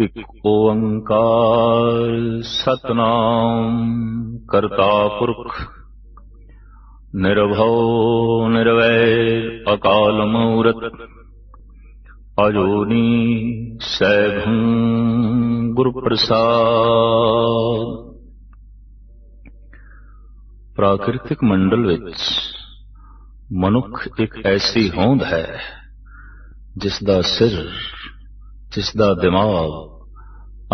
ਇਕ ਓੰਕਾਰ ਸਤਨਾਮ, ਕਰਤਾ ਪੁਰਖ। ਨਿਰਭਉ ਨਿਰਵੈਰ ਅਕਾਲ ਮੂਰਤ, ਅਜੋਨੀ ਸੈਭੰ ਗੁਰ ਪ੍ਰਸਾਦ ਪ੍ਰਾਕਿਰਤਿਕ ਮੰਡਲ ਵਿੱਚ ਮਨੁੱਖ ਇੱਕ ਐਸੀ ਹੋਂਦ ਹੈ ਜਿਸ ਦਾ ਸਿਰ ਜਿਸ ਦਾ ਦਿਮਾਗ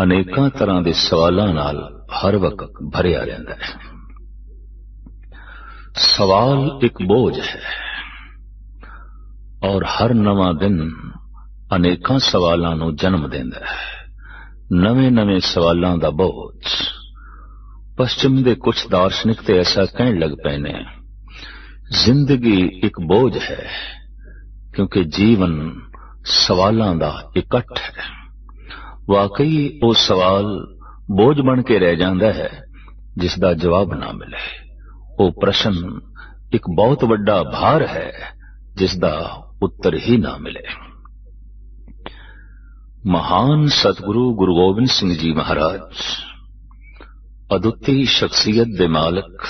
ਅਨੇਕਾਂ ਤਰ੍ਹਾਂ ਦੇ ਸਵਾਲਾਂ ਨਾਲ ਹਰ ਵਕਤ ਭਰਿਆ ਰਹਿੰਦਾ ਹੈ। ਸਵਾਲ ਇੱਕ ਬੋਝ ਹੈ ਔਰ ਹਰ ਨਵਾਂ ਦਿਨ ਅਨੇਕਾਂ ਸਵਾਲਾਂ ਨੂੰ ਜਨਮ ਦਿੰਦਾ ਹੈ। ਨਵੇਂ-ਨਵੇਂ ਸਵਾਲਾਂ ਦਾ ਬੋਝ। ਪશ્ਚਿਮ ਦੇ ਕੁਝ ਦਾਰਸ਼ਨਿਕ ਤੇ ਐਸਾ ਕਹਿਣ ਲੱਗ ਪਏ ਨੇ ਜ਼ਿੰਦਗੀ ਇੱਕ ਬੋਝ ਹੈ ਕਿਉਂਕਿ ਜੀਵਨ ਸਵਾਲਾਂ ਦਾ ਇਕੱਠ ਹੈ। ਵਾਕਈ ਉਹ ਸਵਾਲ ਬੋਝ ਬਣ ਕੇ ਰਹਿ ਜਾਂਦਾ ਹੈ ਜਿਸ ਦਾ ਜਵਾਬ ਨਾ ਮਿਲੇ। ਉਹ ਪ੍ਰਸ਼ਨ ਇੱਕ ਬਹੁਤ ਵੱਡਾ ਭਾਰ ਹੈ ਜਿਸ ਦਾ ਉੱਤਰ ਹੀ ਨਾ ਮਿਲੇ। ਮਹਾਨ ਸਤਿਗੁਰੂ ਗੁਰੂ ਗੋਬਿੰਦ ਸਿੰਘ ਜੀ ਮਹਾਰਾਜ, ਅਦੁੱਤੀ ਸ਼ਖਸੀਅਤ ਦੇ ਮਾਲਕ,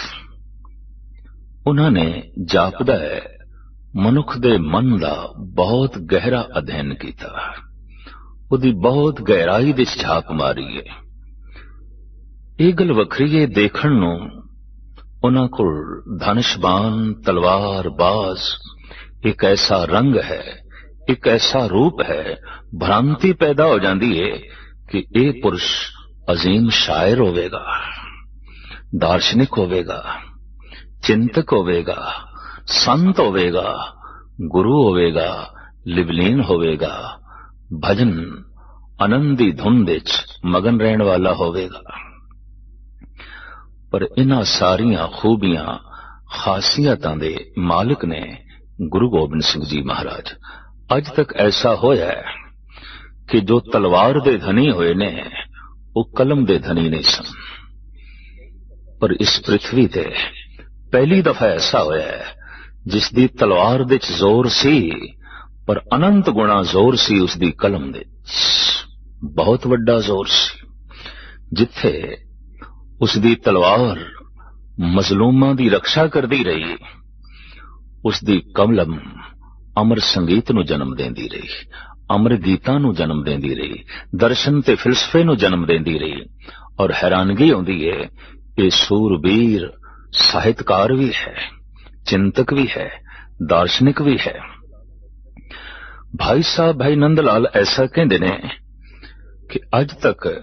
ਉਹਨਾਂ ਨੇ ਜਾਪਦਾ ਹੈ ਮਨੁੱਖ ਦੇ ਮਨ ਦਾ ਬਹੁਤ ਗਹਿਰਾ ਅਧਿਐਨ ਕੀਤਾ। ਉਹਦੀ ਬਹੁਤ ਗਹਿਰਾਈ ਦੇ ਛਾਪ ਮਾਰੀ ਹੈ ਇਹ ਗੱਲ ਵੱਖਰੀ ਹੈ ਦੇਖਣ ਨੂੰ। ਉਹਨਾਂ ਕੋਲ ਧਨਸ਼ਬਾਨ, ਤਲਵਾਰ ਬਾਜ਼ ਇੱਕ ਐਸਾ ਰੰਗ ਹੈ, ਇੱਕ ਐਸਾ ਰੂਪ ਹੈ, ਭ੍ਰਾਂਤੀ ਪੈਦਾ ਹੋ ਜਾਂਦੀ ਹੈ ਕਿ ਇਹ ਪੁਰਸ਼ ਅਜ਼ੀਮ ਸ਼ਾਇਰ ਹੋਵੇਗਾ, ਦਾਰਸ਼ਨਿਕ ਹੋਵੇਗਾ, ਚਿੰਤਕ ਹੋਵੇਗਾ। ਸੰਤ ਹੋਵੇਗਾ, ਗੁਰੂ ਹੋਵੇਗਾ, ਲਿਵਲੀਨ ਹੋਵੇਗਾ, ਭਜਨ ਆਨੰਦ ਦੀ ਧੁਨ ਵਿੱਚ ਮਗਨ ਰਹਿਣ ਵਾਲਾ ਹੋਵੇਗਾ। ਪਰ ਇਹਨਾਂ ਸਾਰੀਆਂ ਖੂਬੀਆਂ, ਖਾਸੀਅਤਾਂ ਦੇ ਮਾਲਕ ਨੇ ਗੁਰੂ ਗੋਬਿੰਦ ਸਿੰਘ ਜੀ ਮਹਾਰਾਜ। ਅੱਜ ਤੱਕ ਐਸਾ ਹੋਇਆ ਹੈ ਕਿ ਜੋ ਤਲਵਾਰ ਦੇ ਧਨੀ ਹੋਏ ਨੇ, ਉਹ ਕਲਮ ਦੇ ਧਨੀ ਨਹੀਂ ਸਨ। ਪਰ ਇਸ ਪ੍ਰithvi ਤੇ ਪਹਿਲੀ ਦਫਾ ਐਸਾ ਹੋਇਆ ਹੈ ਜਿਸ ਦੀ ਤਲਵਾਰ ਦੇ ਵਿੱਚ ਜ਼ੋਰ ਸੀ, ਪਰ ਅਨੰਤ ਗੁਣਾ ਜ਼ੋਰ ਸੀ ਉਸ ਦੀ ਕਲਮ ਦੇ ਬਹੁਤ ਵੱਡਾ ਜ਼ੋਰ ਸੀ, ਜਿੱਥੇ ਉਸ ਦੀ ਤਲਵਾਰ ਮਜ਼ਲੂਮਾਂ ਦੀ ਰੱਖਿਆ ਕਰਦੀ ਰਹੀ ਉਸ ਦੀ ਕਲਮ ਅਮਰ ਸੰਗੀਤ ਨੂੰ ਜਨਮ ਦਿੰਦੀ ਰਹੀ, ਅਮਰ ਗੀਤਾਂ ਨੂੰ ਜਨਮ ਦਿੰਦੀ ਰਹੀ, ਦਰਸ਼ਨ ਤੇ ਫਿਲਸਫੇ ਨੂੰ ਜਨਮ ਦਿੰਦੀ ਰਹੀ, ਔਰ ਹੈਰਾਨਗੀ ਆਉਂਦੀ ਹੈ ਇਹ ਸੂਰਬੀਰ ਸਾਹਿਤਕਾਰ ਵੀ ਹੈ। ਚਿੰਤਕ ਵੀ ਹੈ, ਦਾਰਸ਼ਨਿਕ ਵੀ ਹੈ। ਭਾਈ ਸਾਹਿਬ ਭਾਈ ਨੰਦ ਲਾਲ ਐਸਾ ਕਹਿੰਦੇ ਨੇ ਕਿ ਅੱਜ ਤੱਕ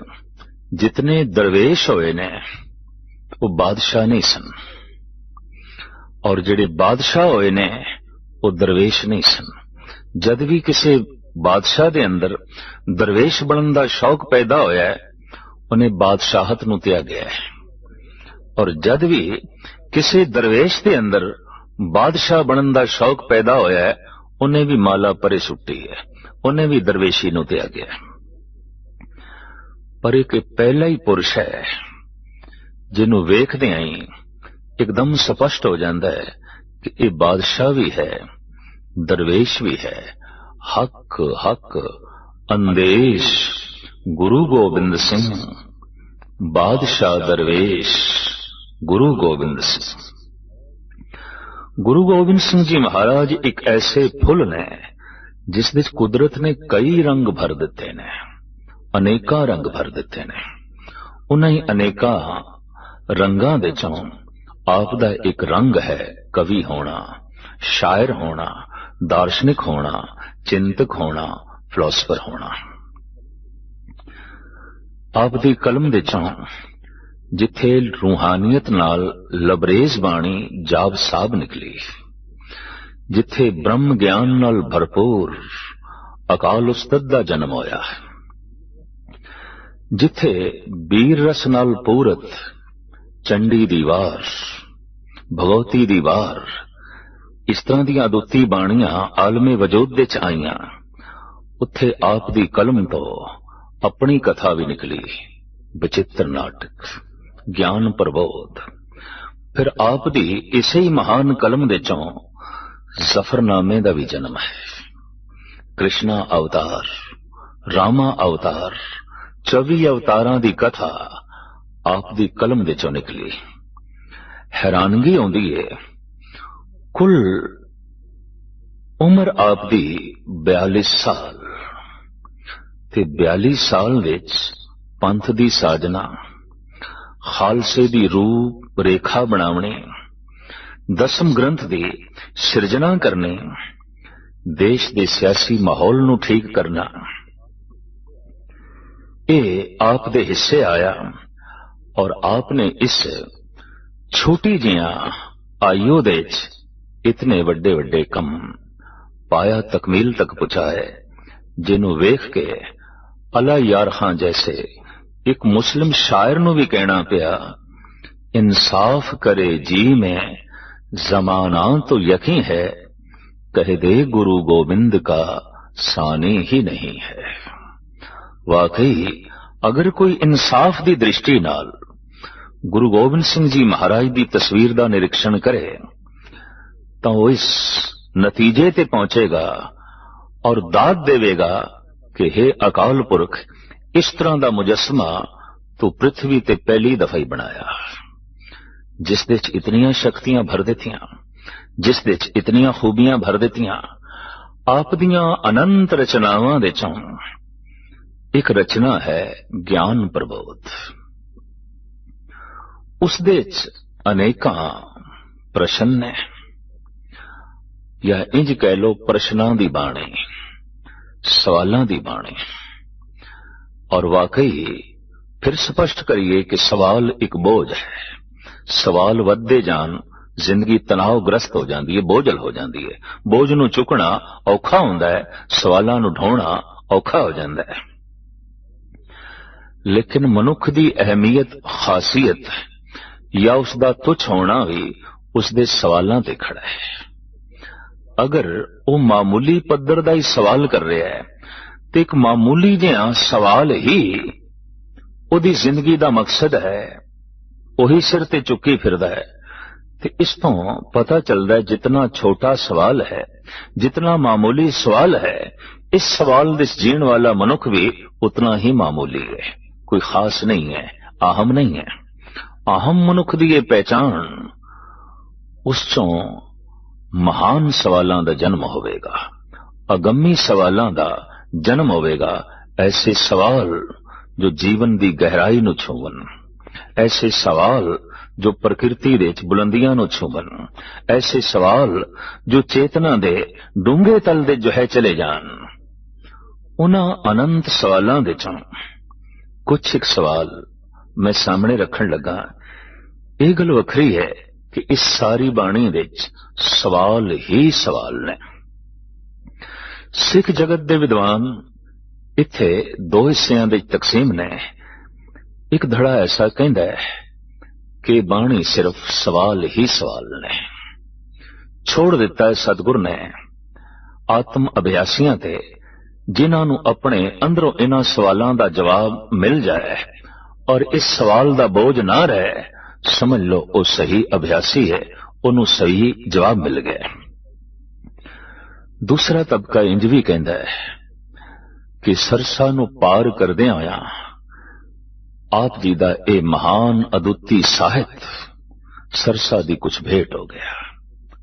ਜਿਤਨੇ ਦਰਵੇਸ਼ ਹੋਏ ਨੇ, ਉਹ ਬਾਦਸ਼ਾਹ ਨਹੀਂ ਸਨ। ਔਰ ਜਿਹੜੇ ਬਾਦਸ਼ਾਹ ਹੋਏ ਨੇ, ਉਹ ਦਰਵੇਸ਼ ਨਹੀਂ ਸਨ। ਜਦ ਵੀ ਕਿਸੇ ਬਾਦਸ਼ਾਹ ਦੇ ਅੰਦਰ ਦਰਵੇਸ਼ ਬਣਨ ਦਾ ਸ਼ੌਕ ਪੈਦਾ ਹੋਇਆ ਹੈ, ਉਹਨੇ ਬਾਦਸ਼ਾਹਤ ਨੂੰ ਤਿਆਗਿਆ ਹੈ। ਔਰ ਜਦ ਵੀ ਕਿਸੇ ਦਰਵੇਸ਼ ਦੇ ਅੰਦਰ ਬਾਦਸ਼ਾਹ ਬਣਨ ਦਾ ਸ਼ੌਕ ਪੈਦਾ ਹੋਇਆ ਹੈ, ਉਹਨੇ ਵੀ ਮਾਲਾ ਪਰੇ ਸੁੱਟੀ ਹੈ, ਉਹਨੇ ਵੀ ਦਰਵੇਸ਼ੀ ਨੂੰ ਤਿਆਗਿਆ ਪਰ ਇੱਕ ਪਹਿਲਾ ਹੀ ਪੁਰਸ਼ ਹੈ, ਜਿਹਨੂੰ ਵੇਖਦੇ ਆਂ ਇੱਕਦਮ ਸਪਸ਼ਟ ਹੋ ਜਾਂਦਾ ਹੈ ਕਿ ਇਹ ਬਾਦਸ਼ਾਹ ਵੀ ਹੈ, ਦਰਵੇਸ਼ ਵੀ ਹੈ। ਹੱਕ ਹੱਕ, ਅੰਦੇਸ਼, ਗੁਰੂ ਗੋਬਿੰਦ ਸਿੰਘ, ਬਾਦਸ਼ਾਹ ਦਰਵੇਸ਼, ਗੁਰੂ ਗੋਬਿੰਦ ਸਿੰਘ। ਗੁਰੂ ਗੋਬਿੰਦ ਸਿੰਘ ਜੀ ਮਹਾਰਾਜ ਇੱਕ ਐਸੇ ਫੁੱਲ ਨੇ, ਜਿਸ ਵਿੱਚ ਕੁਦਰਤ ਨੇ ਕਈ ਰੰਗ ਭਰ ਦਿੱਤੇ ਨੇ, ਅਨੇਕਾਂ ਰੰਗ ਭਰ ਦਿੱਤੇ ਨੇ। ਉਹਨਾਂ ਹੀ ਅਨੇਕਾਂ ਰੰਗਾਂ ਦੇ ਚੋਂ ਆਪ ਦਾ ਇੱਕ ਰੰਗ ਹੈ ਕਵੀ ਹੋਣਾ, ਸ਼ਾਇਰ ਹੋਣਾ, ਦਾਰਸ਼ਨਿਕ ਹੋਣਾ, ਚਿੰਤਕ ਹੋਣਾ ਫਿਲਾਸਫਰ ਹੋਣਾ। ਆਪ ਦੀ ਕਲਮ ਦੇ ਚੋਂ ਜਿੱਥੇ ਰੂਹਾਨੀਅਤ ਨਾਲ ਲਬਰੇਜ਼ ਬਾਣੀ ਜਾਬ ਸਾਬ ਨਿਕਲੀ, ਜਿੱਥੇ ਬ੍ਰਹਮ ਗਿਆਨ ਨਾਲ ਭਰਪੂਰ ਅਕਾਲ ਉਸਤਤ ਦਾ ਜਨਮ ਹੋਇਆ ਜਿੱਥੇ ਬੀਰ ਰਸ ਨਾਲ ਪੂਰਤ ਚੰਡੀ ਦੀ ਵਾਰ ਭਗਵਤੀ ਦੀ ਵਾਰ ਇਸ ਤਰ੍ਹਾਂ ਦੀਆਂ ਅਦੁੱਤੀ ਬਾਣੀਆਂ ਆਲਮੇ ਵਜੂਦ ਦੇ ਚ ਆਈਆਂ, ਉੱਥੇ ਆਪ ਦੀ ਕਲਮ ਤੋਂ ਆਪਣੀ ਕਥਾ ਵੀ ਨਿਕਲੀ ਬਚਿੱਤਰ ਨਾਟਕ। ਗਿਆਨ ਪ੍ਰਬੋਧ। ਫਿਰ ਆਪ ਦੀ ਇਸੇ ਹੀ ਮਹਾਨ ਕਲਮ ਦੇ ਚੋਂ ਜ਼ਫਰਨਾਮੇ ਦਾ ਵੀ ਜਨਮ ਹੈ। ਕ੍ਰਿਸ਼ਨਾ ਅਵਤਾਰ, ਰਾਮਾ ਅਵਤਾਰ 24 ਅਵਤਾਰਾਂ ਦੀ ਕਥਾ ਆਪ ਦੀ ਕਲਮ ਵਿੱਚੋਂ ਨਿਕਲੀ। ਹੈਰਾਨਗੀ ਆਉਂਦੀ ਏ, ਕੁੱਲ ਉਮਰ ਆਪ ਦੀ 42 ਸਾਲ। ਤੇ 42 ਸਾਲ ਵਿੱਚ ਪੰਥ ਦੀ ਸਾਜਨਾ ਖਾਲਸੇ ਦੀ ਰੂਪ ਰੇਖਾ ਬਣਾਉਣੇ, ਦਸਮ ਗ੍ਰੰਥ ਦੀ ਸਿਰਜਣਾ ਕਰਨੇ, ਦੇਸ਼ ਦੇ ਸਿਆਸੀ ਮਾਹੌਲ ਨੂੰ ਠੀਕ ਕਰਨਾ। ਇਹ ਆਪ ਦੇ ਹਿੱਸੇ ਆਇਆ ਔਰ ਆਪ ਨੇ ਇਸ ਛੋਟੀ ਜਿਹਾ ਆਯੂ ਦੇ ਵਿੱਚ ਇਤਨੇ ਵੱਡੇ ਵੱਡੇ ਕੰਮ ਪਾਇਆ, ਤਕਮੀਲ ਤੱਕ ਪਹੁੰਚਾਏ ਜਿਹਨੂੰ ਵੇਖ ਕੇ ਅਲਾ ਯਾਰ ਖਾਂ ਜੈਸੇ ਇੱਕ ਮੁਸਲਮ ਸ਼ਾਇਰ ਨੂੰ ਵੀ ਕਹਿਣਾ ਪਿਆ, ਇਨਸਾਫ ਕਰੇ ਜੀ ਮੈਂ, ਜ਼ਮਾਨਾ ਤੋ ਯਕੀ ਹੈ, ਕਹਿ ਦੇ ਗੁਰੂ ਗੋਬਿੰਦ ਕਾ ਸਾਨੀ ਹੀ ਨਹੀਂ ਹੈ। ਵਾਕਈ, ਅਗਰ ਕੋਈ ਇਨਸਾਫ ਦੀ ਦ੍ਰਿਸ਼ਟੀ ਨਾਲ ਗੁਰੂ ਗੋਬਿੰਦ ਸਿੰਘ ਜੀ ਮਹਾਰਾਜ ਦੀ ਤਸਵੀਰ ਦਾ ਨਿਰੀਖਣ ਕਰੇ, ਤਾਂ ਉਹ ਇਸ ਨਤੀਜੇ ਤੇ ਪਹੁੰਚੇਗਾ ਔਰ ਦਾਤ ਦੇਵੇਗਾ ਕਿ हे ਅਕਾਲ ਪੁਰਖ ਇਸ ਤਰ੍ਹਾਂ ਦਾ ਮੁਜਸਮਾ ਤੂੰ ਪ੍ਰithvi ਤੇ ਪਹਿਲੀ ਦਫਾ ਹੀ ਬਣਾਇਆ। ਜਿਸ ਦੇ ਚ ਇਤਨੀਆਂ ਸ਼ਕਤੀਆਂ ਭਰ ਦਿੱਤੀਆਂ, ਜਿਸ ਦੇ ਚ ਇਤਨੀਆਂ ਖੂਬੀਆਂ ਭਰ ਦਿੱਤੀਆਂ, ਆਪ ਦੀਆਂ ਅਨੰਤ ਰਚਨਾਵਾਂ ਦੇ ਚੋਂ ਇੱਕ ਰਚਨਾ ਹੈ ਗਿਆਨ ਪ੍ਰਬੋਧ। ਉਸ ਦੇ ਚ ਅਨੇਕਾਂ ਪ੍ਰਸ਼ਨ ਨੇ, ਜਾਂ ਇੰਜ ਕਹਿ ਲੋ ਪ੍ਰਸ਼ਨਾਂ ਦੀ ਬਾਣੀ, ਸਵਾਲਾਂ ਦੀ ਬਾਣੀ। ਔਰ ਵਾਕਈ, ਫਿਰ ਸਪਸ਼ਟ ਕਰੀਏ ਕਿ ਸਵਾਲ ਇੱਕ ਬੋਝ ਹੈ। ਸਵਾਲ ਵੱਧਦੇ ਜਾਣ, ਜ਼ਿੰਦਗੀ ਤਣਾਅਗ੍ਰਸਤ ਹੋ ਜਾਂਦੀ ਹੈ, ਬੋਝਲ ਹੋ ਜਾਂਦੀ ਹੈ। ਬੋਝ ਨੂੰ ਚੁੱਕਣਾ ਔਖਾ ਹੁੰਦਾ ਹੈ, ਸਵਾਲਾਂ ਨੂੰ ਢੋਣਾ ਔਖਾ ਹੋ ਜਾਂਦਾ ਹੈ। ਲੇਕਿਨ ਮਨੁੱਖ ਦੀ ਅਹਿਮੀਅਤ, ਖਾਸੀਅਤ ਜਾਂ ਉਸ ਦਾ ਤੁਛ ਹੋਣਾ ਵੀ ਉਸ ਦੇ ਸਵਾਲਾਂ ਤੇ ਖੜਾ ਹੈ। ਅਗਰ ਉਹ ਮਾਮੂਲੀ ਪੱਧਰ ਦਾ ਹੀ ਸਵਾਲ ਕਰ ਰਿਹਾ ਹੈ ਤੇ ਇੱਕ ਮਾਮੂਲੀ ਜਿਹਾ ਸਵਾਲ ਹੀ ਉਹਦੀ ਜ਼ਿੰਦਗੀ ਦਾ ਮਕਸਦ ਹੈ। ਉਹੀ ਸਿਰ ਤੇ ਚੁੱਕੀ ਫਿਰਦਾ ਹੈ। ਤੇ ਇਸ ਤੋਂ ਪਤਾ ਚੱਲਦਾ ਹੈ ਜਿੰਨਾ ਛੋਟਾ ਸਵਾਲ ਹੈ, ਜਿੰਨਾ ਮਾਮੂਲੀ ਸਵਾਲ ਹੈ, ਇਸ ਸਵਾਲ ਦੇ ਜੀਣ ਵਾਲਾ ਮਨੁੱਖ ਵੀ ਉਤਨਾ ਹੀ ਮਾਮੂਲੀ ਹੈ। ਕੋਈ ਖਾਸ ਨਹੀਂ ਹੈ, ਆਹਮ ਨਹੀਂ ਹੈ। ਆਹਮ ਮਨੁੱਖ ਦੀ ਇਹ ਪਹਿਚਾਨ ਉਸ ਚੋਂ ਮਹਾਨ ਸਵਾਲਾਂ ਦਾ ਜਨਮ ਹੋਵੇਗਾ। ਅਗੰਮੀ ਸਵਾਲਾਂ ਦਾ ਜਨਮ ਹੋਵੇਗਾ, ਐਸੇ ਸਵਾਲ ਜੋ ਜੀਵਨ ਦੀ ਗਹਿਰਾਈ ਨੂੰ ਛੂਵਣ ਐਸੇ ਸਵਾਲ ਜੋ ਪ੍ਰਕਿਰਤੀ ਦੇ ਵਿੱਚ ਬੁਲੰਦੀਆਂ ਨੂੰ ਛੂਵਣ ਐਸੇ ਸਵਾਲ ਜੋ ਚੇਤਨਾ ਦੇ ਡੂੰਘੇ ਤਲ ਦੇ ਜੋ ਹੈ ਚਲੇ ਜਾਣ। ਉਹਨਾਂ ਅਨੰਤ ਸਵਾਲਾਂ ਦੇ ਚੋਂ ਕੁਝ ਇੱਕ ਸਵਾਲ ਮੈਂ ਸਾਹਮਣੇ ਰੱਖਣ ਲੱਗਾ। ਇਹ ਗੱਲ ਵੱਖਰੀ ਹੈ ਕਿ ਇਸ ਸਾਰੀ ਬਾਣੀ ਵਿੱਚ ਸਵਾਲ ਹੀ ਸਵਾਲ ਨੇ। ਸਿੱਖ ਜਗਤ ਦੇ ਵਿਦਵਾਨ ਇੱਥੇ ਦੋ ਹਿੱਸਿਆਂ ਦੇ ਤਕਸੀਮ ਨੇ। ਇੱਕ ਧੜਾ ਐਸਾ ਕਹਿੰਦਾ ਹੈ ਕਿ ਬਾਣੀ ਸਿਰਫ ਸਵਾਲ ਹੀ ਸਵਾਲ ਨੇ। ਛੋੜ ਦਿੱਤਾ ਹੈ ਸਤਿਗੁਰ ਨੇ ਆਤਮ ਅਭਿਆਸੀਆਂ ਤੇ, ਜਿਨ੍ਹਾਂ ਨੂੰ ਆਪਣੇ ਅੰਦਰੋਂ ਇਹਨਾਂ ਸਵਾਲਾਂ ਦਾ ਜਵਾਬ ਮਿਲ ਜਾਏ ਔਰ ਇਸ ਸਵਾਲ ਦਾ ਬੋਝ ਨਾ ਰਹੇ, ਸਮਝ ਲਓ ਉਹ ਸਹੀ ਅਭਿਆਸੀ ਹੈ, ਉਹਨੂੰ ਸਹੀ ਜਵਾਬ ਮਿਲ ਗਿਆ। ਦੂਸਰਾ ਤਬਕਾ ਇੰਜ ਵੀ ਕਹਿੰਦਾ ਹੈ ਕਿ ਸਰਸਾ ਨੂੰ ਪਾਰ ਕਰਦੇ ਆਇਆ ਆਪ ਜੀ ਦਾ ਇਹ ਮਹਾਨ ਅਦੁੱਤੀ ਸਾਹਿਤ ਸਰਸਾ ਦੀ ਕੁਝ ਭੇਟ ਹੋ ਗਿਆ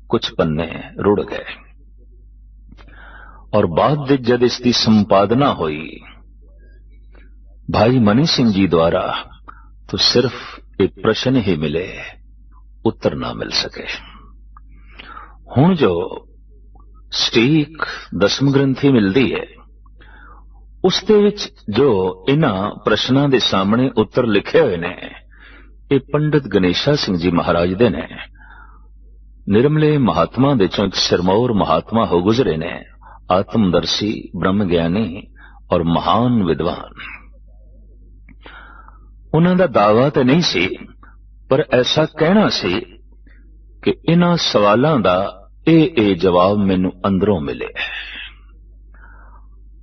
ਕੁਝ ਪੰਨੇ ਰੁੜ ਗਏ ਔਰ ਬਾਅਦ ਵਿੱਚ ਜਦ ਇਸ ਦੀ ਸੰਪਾਦਨਾ ਹੋਈ ਭਾਈ ਮਨੀ ਸਿੰਘ ਜੀ ਦੁਆਰਾ तो सिर्फ एक प्रश्न ही मिले उत्तर ना मिल सके ਹੁਣ ਜੋ ਸਟੀਕ ਦਸਮ ਗ੍ਰੰਥੀ ਮਿਲਦੀ ਹੈ। ਉਸ ਦੇ ਵਿੱਚ ਜੋ ਇਹਨਾਂ ਪ੍ਰਸ਼ਨਾਂ ਦੇ ਸਾਹਮਣੇ ਉੱਤਰ ਲਿਖੇ ਹੋਏ ਨੇ, ਇਹ ਪੰਡਿਤ ਗਣੇਸ਼ਾ ਸਿੰਘ ਜੀ ਮਹਾਰਾਜ ਦੇ ਨੇ। ਨਿਰਮਲੇ ਮਹਾਤਮਾ ਦੇ ਚੋਂ ਇੱਕ ਸਿਰਮੌਰ ਮਹਾਤਮਾ ਹੋ ਗੁਜ਼ਰੇ ਨੇ, ਆਤਮਦਰਸ਼ੀ ਬ੍ਰਹਮ ਗਿਆਨੀ ਔਰ ਮਹਾਨ ਵਿਦਵਾਨ। ਉਹਨਾਂ ਦਾ ਦਾਵਾ ਤੇ ਨਹੀਂ ਸੀ, ਪਰ ਐਸਾ ਕਹਿਣਾ ਸੀ ਕਿ ਇਹਨਾਂ ਸਵਾਲਾਂ ਦਾ ਇਹ ਇਹ ਜਵਾਬ ਮੈਨੂੰ ਅੰਦਰੋਂ ਮਿਲੇ।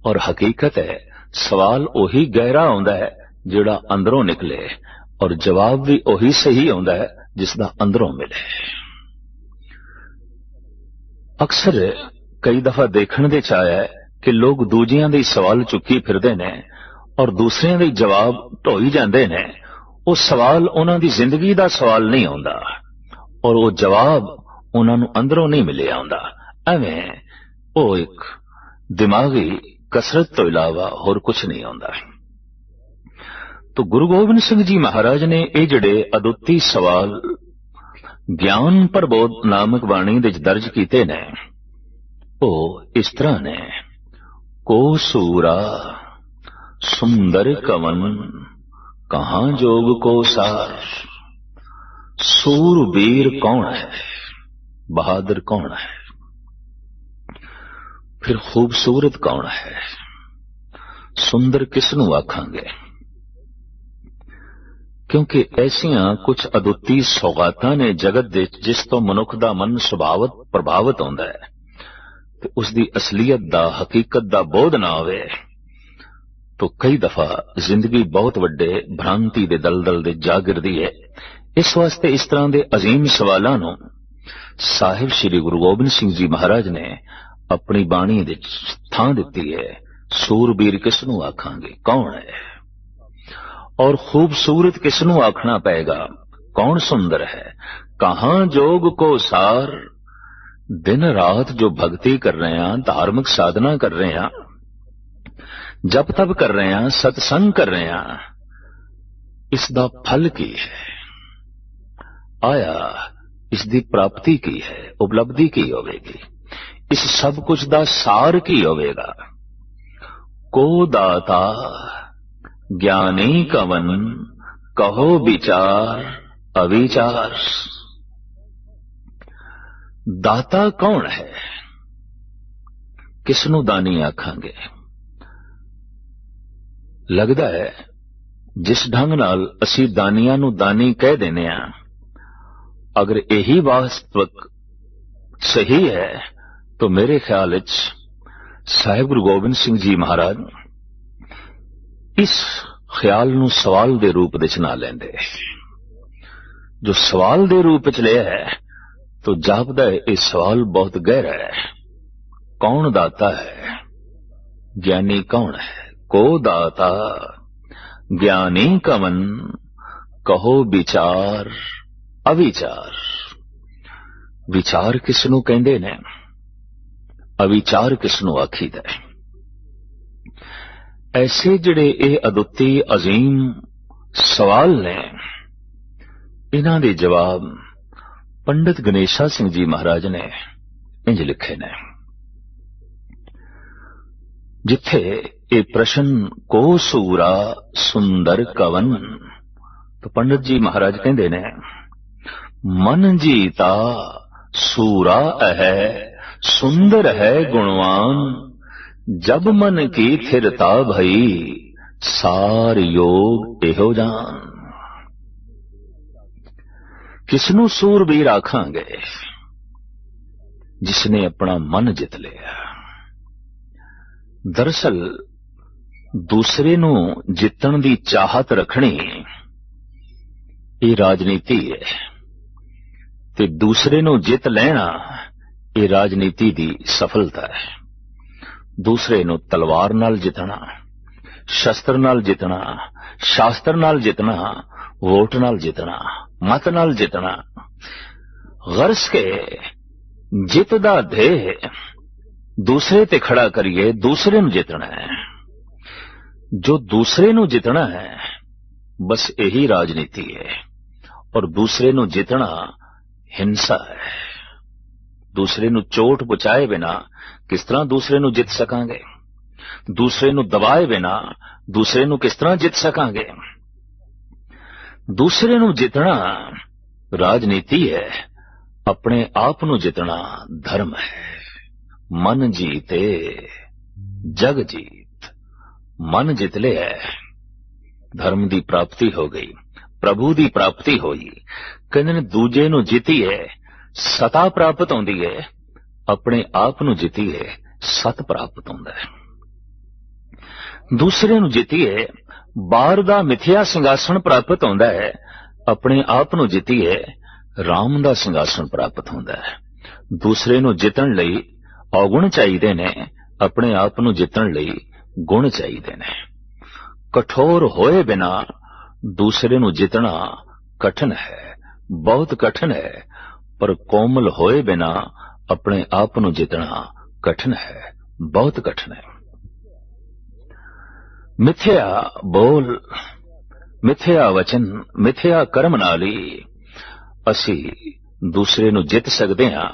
ਔਰ ਹਕੀਕਤ ਹੈ, ਸਵਾਲ ਉਹੀ ਗਹਿਰਾ ਆਉਂਦਾ ਹੈ ਜਿਹੜਾ ਅੰਦਰੋਂ ਨਿਕਲੇ ਔਰ ਜਵਾਬ ਵੀ ਉਹੀ ਸਹੀ ਆਉਂਦਾ ਹੈ ਜਿਸ ਦਾ ਅੰਦਰੋਂ ਮਿਲੇ। ਅਕਸਰ ਕਈ ਦਫਾ ਦੇਖਣ ਦੇ ਚ ਆਇਆ ਕਿ ਲੋਕ ਦੂਜਿਆਂ ਦੇ ਸਵਾਲ ਚੁੱਕੀ ਫਿਰਦੇ ਨੇ ਔਰ ਦੂਸਰਿਆਂ ਦੇ ਜਵਾਬ ਢੋਈ ਜਾਂਦੇ ਨੇ। ਉਹ ਸਵਾਲ ਉਹਨਾਂ ਦੀ ਜ਼ਿੰਦਗੀ ਦਾ ਸਵਾਲ ਨਹੀਂ ਆਉਂਦਾ ਔਰ ਉਹ ਜਵਾਬ ਉਹਨਾਂ ਨੂੰ ਅੰਦਰੋਂ ਨਹੀਂ ਮਿਲਿਆ ਆਉਂਦਾ। ਐਵੇਂ ਉਹ ਇੱਕ ਦਿਮਾਗੀ ਕਸਰਤ ਤੋਂ ਇਲਾਵਾ ਹੋਰ ਕੁਝ ਨਹੀਂ ਆਉਂਦਾ। ਤੋ ਗੁਰੂ ਗੋਬਿੰਦ ਸਿੰਘ ਜੀ ਮਹਾਰਾਜ ਨੇ ਇਹ ਜਿਹੜੇ ਅਦੁੱਤੀ ਸਵਾਲ ਗਿਆਨ ਪ੍ਰਬੋਧ ਨਾਮਕ ਬਾਣੀ ਦੇ ਵਿੱਚ ਦਰਜ ਕੀਤੇ ਨੇ, ਉਹ ਇਸ ਤਰ੍ਹਾਂ ਨੇ, ਕੋ ਸੂਰਾ ਸੁੰਦਰ ਕਵਨ, ਕਹਾਂ ਜੋਗ ਕੋ ਸਾਰ, ਸੂਰਬੀਰ ਕੌਣ ਹੈ? ਬਹਾਦਰ ਕੌਣ ਹੈ ਫਿਰ ਖੂਬਸੂਰਤ ਕੌਣ ਹੈ ਸੁੰਦਰ ਕਿਸ ਨੂੰ ਆਖਾਂਗੇ ਕਿਉਂਕਿ ਐਸੀਆਂ ਕੁਝ ਅਦੁੱਤੀ ਸੌਗਾਤਾਂ ਨੇ ਜਗਤ ਦੇ ਜਿਸ ਤੋਂ ਮਨੁੱਖ ਦਾ ਮਨ ਸੁਭਾਵਤ ਪ੍ਰਭਾਵਿਤ ਹੁੰਦਾ ਹੈ ਤੇ ਉਸ ਦੀ ਅਸਲੀਅਤ ਦਾ ਹਕੀਕਤ ਦਾ ਬੋਧ ਨਾ ਆਵੇ ਤਾਂ ਕਈ ਦਫਾ ਜ਼ਿੰਦਗੀ ਬਹੁਤ ਵੱਡੇ ਭ੍ਰਾਂਤੀ ਦੇ ਦਲਦਲ ਦੇ ਜਾਗਿਰਦੀ ਹੈ ਇਸ ਵਾਸਤੇ ਇਸ ਤਰ੍ਹਾਂ ਦੇ ਅਜ਼ੀਮ ਸਵਾਲਾਂ ਨੂੰ ਸਾਹਿਬ ਸ੍ਰੀ ਗੁਰੂ ਗੋਬਿੰਦ ਸਿੰਘ ਜੀ ਮਹਾਰਾਜ ਨੇ ਆਪਣੀ ਬਾਣੀ ਵਿੱਚ ਥਾਂ ਦਿੱਤੀ ਹੈ, ਸੂਰਬੀਰ ਕਿਸ ਨੂੰ ਆਖਾਂਗੇ? ਕੌਣ ਹੈ? ਔਰ ਖੂਬਸੂਰਤ ਕਿਸ ਨੂੰ ਆਖਣਾ ਪਏਗਾ? ਕੌਣ ਸੁੰਦਰ ਹੈ? ਕਹਾਂ ਜੋਗ ਕੋ ਸਾਰ? ਦਿਨ ਰਾਤ ਜੋ ਭਗਤੀ ਕਰ ਰਹੇ ਆ ਧਾਰਮਿਕ ਸਾਧਨਾ ਕਰ ਰਹੇ ਹਾਂ, ਜਪ ਤਪ ਕਰ ਰਹੇ ਹਾਂ, ਸਤਸੰਗ ਕਰ ਰਹੇ ਹਾਂ, ਇਸ ਦਾ ਫਲ ਕੀ ਹੈ? ਆਇਆ ਇਸ ਦੀ ਪ੍ਰਾਪਤੀ ਕੀ ਹੈ, ਉਪਲਬਧੀ ਕੀ ਹੋਵੇਗੀ? ਇਸ ਸਭ ਕੁਝ ਦਾ ਸਾਰ ਕੀ ਹੋਵੇਗਾ? ਕੋ ਦਾਤਾ ਗਿਆਨੀ ਕਵਨ, ਕਹੋ ਵਿਚਾਰ ਅਵਿਚਾਰ। ਦਾਤਾ ਕੌਣ ਹੈ? ਕਿਸ ਨੂੰ ਦਾਨੀ ਆਖਾਂਗੇ? ਲੱਗਦਾ ਹੈ, ਜਿਸ ਢੰਗ ਨਾਲ ਅਸੀਂ ਦਾਨੀਆਂ ਨੂੰ ਦਾਨੀ ਕਹਿ ਦਿੰਦੇ ਆ ਅਗਰ ਇਹੀ ਵਾਸਤਵਕ ਸਹੀ ਹੈ, ਤਾਂ ਮੇਰੇ ਖਿਆਲ ਵਿੱਚ ਸਾਹਿਬ ਗੁਰੂ ਗੋਬਿੰਦ ਸਿੰਘ ਜੀ ਮਹਾਰਾਜ ਇਸ ਖਿਆਲ ਨੂੰ ਸਵਾਲ ਦੇ ਰੂਪ ਵਿੱਚ ਨਾ ਲੈਂਦੇ। ਜੋ ਸਵਾਲ ਦੇ ਰੂਪ ਵਿੱਚ ਲਿਆ ਹੈ, ਤਾਂ ਜਾਪਦਾ ਹੈ, ਇਹ ਸਵਾਲ ਬਹੁਤ ਗਹਿਰਾ ਹੈ। ਕੌਣ ਦਾਤਾ ਹੈ? ਗਿਆਨੀ ਕੌਣ ਹੈ? ਕੋ ਦਾਤਾ? ਗਿਆਨੀ ਕਮਨ, ਕਹੋ ਵਿਚਾਰ। ਅਵਿਚਾਰ। ਵਿਚਾਰ ਕਿਸ ਨੂੰ ਕਹਿੰਦੇ ਨੇ? ਅਵਿਚਾਰ ਕਿਸ ਨੂੰ ਆਖੀਦਾ ਹੈ? ਐਸੇ ਜਿਹੜੇ ਇਹ ਅਦੁੱਤੀ, ਅਜ਼ੀਮ ਸਵਾਲ ਨੇ, ਇਹਨਾਂ ਦੇ ਜਵਾਬ ਪੰਡਿਤ ਗਣੇਸ਼ਾ ਸਿੰਘ ਜੀ ਮਹਾਰਾਜ ਨੇ ਇੰਜ ਲਿਖੇ ਨੇ। ਜਿੱਥੇ ਇਹ ਪ੍ਰਸ਼ਨ, ਕੋ ਸੂਰਾ ਸੁੰਦਰ ਕਵਨ? ਤਾਂ ਪੰਡਤ ਜੀ ਮਹਾਰਾਜ ਕਹਿੰਦੇ ਨੇ ਮਨ ਜੀਤਾ ਸੂਰਾ ਹੈ ਸੁੰਦਰ ਹੈ ਗੁਣਵਾਨ। ਜਬ ਮਨ ਕੀ ਥਿਰਤਾ ਭਈ, ਸਾਰ ਯੋਗ ਇਹੋ ਜਾਨ। ਕਿਸ ਨੂੰ ਸੂਰਬੀਰ ਆਖਾਂਗੇ ਜਿਸ ਨੇ ਆਪਣਾ ਮਨ ਜਿੱਤ ਲਿਆ। ਦਰਸਲ, ਦੂਸਰੇ ਨੂੰ ਜਿੱਤਣ ਦੀ ਚਾਹਤ ਰੱਖਣੀ, ਇਹ ਰਾਜਨੀਤੀ ਹੈ। ਤੇ ਦੂਸਰੇ ਨੂੰ ਜਿੱਤ ਲੈਣਾ ਇਹ ਰਾਜਨੀਤੀ ਦੀ ਸਫਲਤਾ ਹੈ। ਦੂਸਰੇ ਨੂੰ ਤਲਵਾਰ ਨਾਲ ਜਿੱਤਣਾ, ਸ਼ਸਤਰ ਨਾਲ ਜਿੱਤਣਾ, ਸ਼ਾਸਤਰ ਨਾਲ ਜਿੱਤਣਾ, ਵੋਟ ਨਾਲ ਜਿੱਤਣਾ, ਮਤ ਨਾਲ ਜਿੱਤਣਾ, ਗਰਸ ਕੇ ਜਿੱਤ ਦਾ ਦੇ ਦੂਸਰੇ ਤੇ ਖੜਾ ਕਰੀਏ, ਦੂਸਰੇ ਨੂੰ ਜਿੱਤਣਾ ਹੈ। ਜੋ ਦੂਸਰੇ ਨੂੰ ਜਿੱਤਣਾ ਹੈ, ਬਸ ਇਹੀ ਰਾਜਨੀਤੀ ਹੈ। ਔਰ ਦੂਸਰੇ ਨੂੰ ਜਿੱਤਣਾ ਹਿੰਸਾ ਹੈ। ਦੂਸਰੇ ਨੂੰ ਚੋਟ ਪਹੁੰਚਾਏ ਬਿਨਾ ਕਿਸ ਤਰ੍ਹਾਂ ਦੂਸਰੇ ਨੂੰ ਜਿੱਤ ਸਕਾਂਗੇ? ਦੂਸਰੇ ਨੂੰ ਦਬਾਏ ਬਿਨਾ ਦੂਸਰੇ ਨੂੰ ਕਿਸ ਤਰ੍ਹਾਂ ਜਿੱਤ ਸਕਾਂਗੇ? ਦੂਸਰੇ ਨੂੰ ਜਿੱਤਣਾ ਰਾਜਨੀਤੀ ਹੈ। ਆਪਣੇ ਆਪ ਨੂੰ ਜਿੱਤਣਾ ਧਰਮ ਹੈ। ਮਨ ਜੀਤੇ, ਜਗ ਜੀਤ। ਮਨ ਜਿੱਤ ਲਿਆ ਧਰਮ ਦੀ ਪ੍ਰਾਪਤੀ ਹੋ ਗਈ। ਪ੍ਰਭੂ ਦੀ ਪ੍ਰਾਪਤੀ ਹੋਈ। ਕਹਿੰਦੇ ਨੇ, ਦੂਜੇ ਨੂੰ ਜਿੱਤੀਏ, ਸਤਾ ਪ੍ਰਾਪਤ ਹੁੰਦੀ ਹੈ ਆਪਣੇ ਆਪ ਨੂੰ ਜਿੱਤੀਏ, ਸਤ ਪ੍ਰਾਪਤ ਹੁੰਦਾ ਹੈ ਦੂਸਰੇ ਨੂੰ ਜਿੱਤੀਏ, ਬਾਹਰ ਦਾ ਮਿਥਿਆ ਸਿੰਘਾਸਣ ਪ੍ਰਾਪਤ ਹੁੰਦਾ ਹੈ ਆਪਣੇ ਆਪ ਨੂੰ ਜਿੱਤੀਏ, ਰਾਮ ਦਾ ਸਿੰਘਾਸਣ ਪ੍ਰਾਪਤ ਹੁੰਦਾ ਹੈ ਦੂਸਰੇ ਨੂੰ ਜਿੱਤਣ ਲਈ ਔਗੁਣ ਚਾਹੀਦੇ ਨੇ, ਆਪਣੇ ਆਪ ਨੂੰ ਜਿੱਤਣ ਲਈ ਗੁਣ ਚਾਹੀਦੇ ਨੇ। ਕਠੋਰ ਹੋਏ ਬਿਨਾ ਦੂਸਰੇ ਨੂੰ ਜਿੱਤਣਾ ਕਠਿਨ ਹੈ ਬਹੁਤ ਕਠਿਨ ਹੈ ਪਰ ਕੋਮਲ ਹੋਏ ਬਿਨਾ ਆਪਣੇ ਆਪ ਨੂੰ ਜਿੱਤਣਾ ਕਠਿਨ ਹੈ ਬਹੁਤ ਕਠਿਨ ਹੈ ਮਿੱਥਿਆ ਬੋਲ ਮਿੱਥਿਆ ਵਚਨ ਮਿੱਥਿਆ ਕਰਮ ਨਾਲ ਹੀ ਅਸੀਂ ਦੂਸਰੇ ਨੂੰ ਜਿੱਤ ਸਕਦੇ ਹਾਂ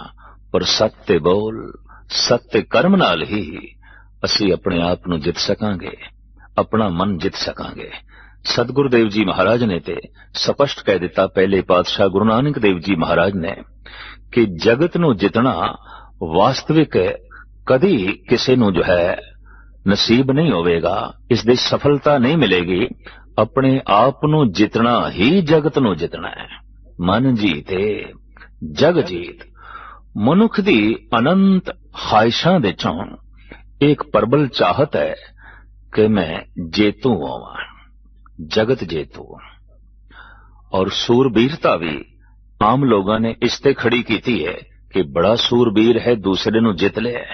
ਪਰ ਸੱਚ ਤੇ ਬੋਲ ਸੱਚ ਤੇ ਕਰਮ ਨਾਲ ਹੀ ਅਸੀਂ ਆਪਣੇ ਆਪ ਨੂੰ ਜਿੱਤ ਸਕਾਂਗੇ ਆਪਣਾ ਮਨ ਜਿੱਤ ਸਕਾਂਗੇ ਸਤਿਗੁਰੂ ਦੇਵ ਜੀ ਮਹਾਰਾਜ ਨੇ ਤੇ ਸਪਸ਼ਟ ਕਹਿ ਦਿੱਤਾ ਪਹਿਲੇ ਪਾਤਸ਼ਾਹ ਗੁਰੂ ਨਾਨਕ ਦੇਵ ਜੀ ਮਹਾਰਾਜ ਨੇ ਕਿ ਜਗਤ ਨੂੰ ਜਿੱਤਣਾ ਵਾਸਤਵਿਕ ਕਦੀ ਕਿਸੇ ਨੂੰ ਜੋ ਹੈ ਨਸੀਬ ਨਹੀਂ ਹੋਵੇਗਾ, ਇਸ ਦੀ ਸਫਲਤਾ ਨਹੀਂ ਮਿਲੇਗੀ, ਆਪਣੇ ਆਪ ਨੂੰ ਜਿੱਤਣਾ ਹੀ ਜਗਤ ਨੂੰ ਜਿੱਤਣਾ ਹੈ। ਮਨ ਜੀਤੇ, ਜਗ ਜੀਤ, ਮਨੁੱਖ ਦੀ ਅਨੰਤ ਖਾਹਿਸ਼ਾਂ ਦੇ ਚੋਂ ਇੱਕ ਪ੍ਰਬਲ ਚਾਹਤ ਹੈ ਕਿ ਮੈਂ ਜੇਤੂ ਹੋਵਾਂ। ਜਗਤ ਜੇਤੂ। ਔਰ ਸੂਰਬੀਰਤਾ ਵੀ ਆਮ ਲੋਕਾਂ ਨੇ ਇਸ ਤੇ ਖੜੀ ਕੀਤੀ ਹੈ ਕਿ ਬੜਾ ਸੂਰਬੀਰ ਹੈ, ਦੂਸਰੇ ਨੂੰ ਜਿੱਤ ਲਿਆ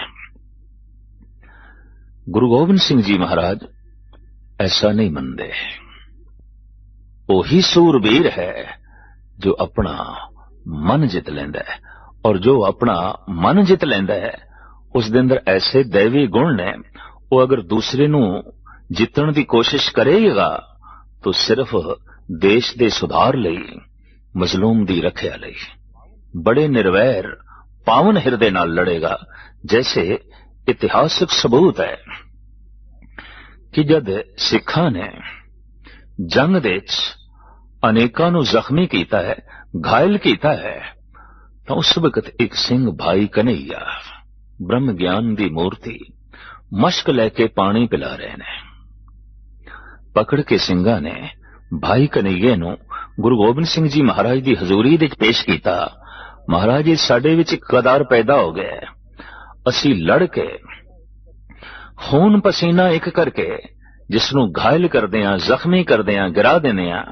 ਗੁਰੂ ਗੋਬਿੰਦ ਸਿੰਘ ਜੀ ਮਹਾਰਾਜ ਐਸਾ ਨਹੀਂ ਮੰਨਦੇ। ਉਹੀ ਸੂਰਬੀਰ ਹੈ ਜੋ ਆਪਣਾ ਮਨ ਜਿੱਤ ਲੈਂਦਾ ਹੈ। ਔਰ ਜੋ ਆਪਣਾ ਮਨ ਜਿੱਤ ਲੈਂਦਾ ਹੈ, ਉਸ ਦੇ ਅੰਦਰ ਐਸੇ ਦੇਵੀ ਗੁਣ ਨੇ, ਉਹ ਅਗਰ ਦੂਸਰੇ ਨੂੰ ਜਿੱਤਣ ਦੀ ਕੋਸ਼ਿਸ਼ ਕਰੇਗਾ ਤਾਂ ਸਿਰਫ ਦੇਸ਼ ਦੇ ਸੁਧਾਰ ਲਈ, ਮਜ਼ਲੂਮ ਦੀ ਰੱਖਿਆ ਲਈ। ਬੜੇ ਨਿਰਵੈਰ ਪਾਵਨ ਹਿਰਦੇ ਨਾਲ ਲੜੇਗਾ, ਜੈਸੇ ਇਤਿਹਾਸਕ ਸਬੂਤ ਹੈ ਕਿ ਜਦ ਸਿੱਖਾਂ ਨੇ ਜੰਗ ਦੇ ਵਿੱਚ ਅਨੇਕਾਂ ਨੂੰ ਜ਼ਖਮੀ ਕੀਤਾ ਹੈ, ਘਾਇਲ ਕੀਤਾ ਹੈ, ਤਾਂ ਉਸ ਵਕਤ ਇੱਕ ਸਿੰਘ ਭਾਈ ਕਨਈਆ ਬ੍ਰਹਮ ਗਿਆਨ ਦੀ ਮੂਰਤੀ ਮਸ਼ਕ ਲੈ ਕੇ ਪਾਣੀ ਪਿਲਾ ਰਹੇ ਨੇ। ਪਕੜ ਕੇ ਸਿੰਘਾਂ ਨੇ ਭਾਈ ਕਨਈਏ ਨੂੰ ਗੁਰੂ ਗੋਬਿੰਦ ਸਿੰਘ ਜੀ ਮਹਾਰਾਜ ਦੀ ਹਜ਼ੂਰੀ ਵਿੱਚ ਪੇਸ਼ ਕੀਤਾ ਮਹਾਰਾਜ ਜੀ ਸਾਡੇ ਵਿੱਚ ਇੱਕ ਕਦਾਰ ਪੈਦਾ ਹੋ ਗਏ ਅਸੀਂ ਲੜ ਕੇ ਖੂਨ ਪਸੀਨਾ ਇੱਕ ਕਰਕੇ ਜਿਸ ਨੂੰ ਘਾਇਲ ਕਰਦੇ ਆਂ ਜ਼ਖਮੀ ਕਰਦੇ ਆਂ ਗਿਰਾ ਦਿੰਦੇ ਆਂ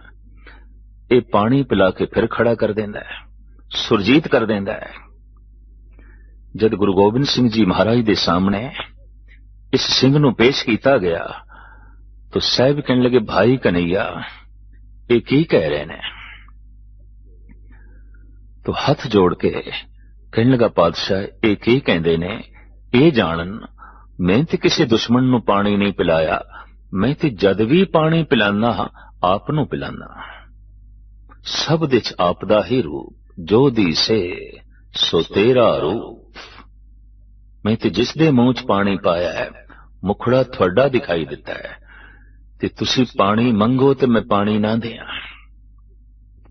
ਇਹ ਪਾਣੀ ਪਿਲਾ ਕੇ ਫਿਰ ਖੜਾ ਕਰ ਦਿੰਦਾ ਹੈ ਸੁਰਜੀਤ ਕਰ ਦਿੰਦਾ ਹੈ ਜਦ ਗੁਰੂ ਗੋਬਿੰਦ ਸਿੰਘ ਜੀ ਮਹਾਰਾਜ ਦੇ ਸਾਹਮਣੇ ਇਸ ਸਿੰਘ ਨੂੰ ਪੇਸ਼ ਕੀਤਾ ਗਿਆ ਤਾਂ ਸਾਹਿਬ ਕਹਿਣ ਲੱਗੇ ਭਾਈ ਕਨਈਆ ਇਹ ਕੀ ਕਹਿ ਰਹੇ ਨੇ ਤੋ ਹੱਥ ਜੋੜ ਕੇ ਕਹਿਣ ਲੱਗਾ ਪਾਤਸ਼ਾਹ ਇਹ ਕੀ ਕਹਿੰਦੇ ਨੇ ਇਹ ਜਾਣਨ ਮੈਂ ਤੇ ਕਿਸੇ ਦੁਸ਼ਮਣ ਨੂੰ ਪਾਣੀ ਨਹੀਂ ਪਿਲਾਇਆ ਮੈਂ ਤੇ ਜਦ ਵੀ ਪਾਣੀ ਪਿਲਾਨਾ ਆਪ ਨੂੰ ਪਿਲਾਨਾ ਸਭ ਦੇ ਚ ਆਪ ਦਾ ਹੀ ਰੂਪ ਜੋ ਦੀ ਸੇ ਸੋ ਤੇਰਾ ਰੂਪ ਮੈਂ ਤੇ ਜਿਸ ਦੇ ਮੂੰਹ ਚ ਪਾਣੀ ਪਾਇਆ ਹੈ ਮੁਖੜਾ ਤੁਹਾਡਾ ਦਿਖਾਈ ਦਿੱਤਾ ਹੈ ਤੇ ਤੁਸੀਂ ਪਾਣੀ ਮੰਗੋ ਤੇ ਮੈਂ ਪਾਣੀ ਨਾ ਦਿਆਂ।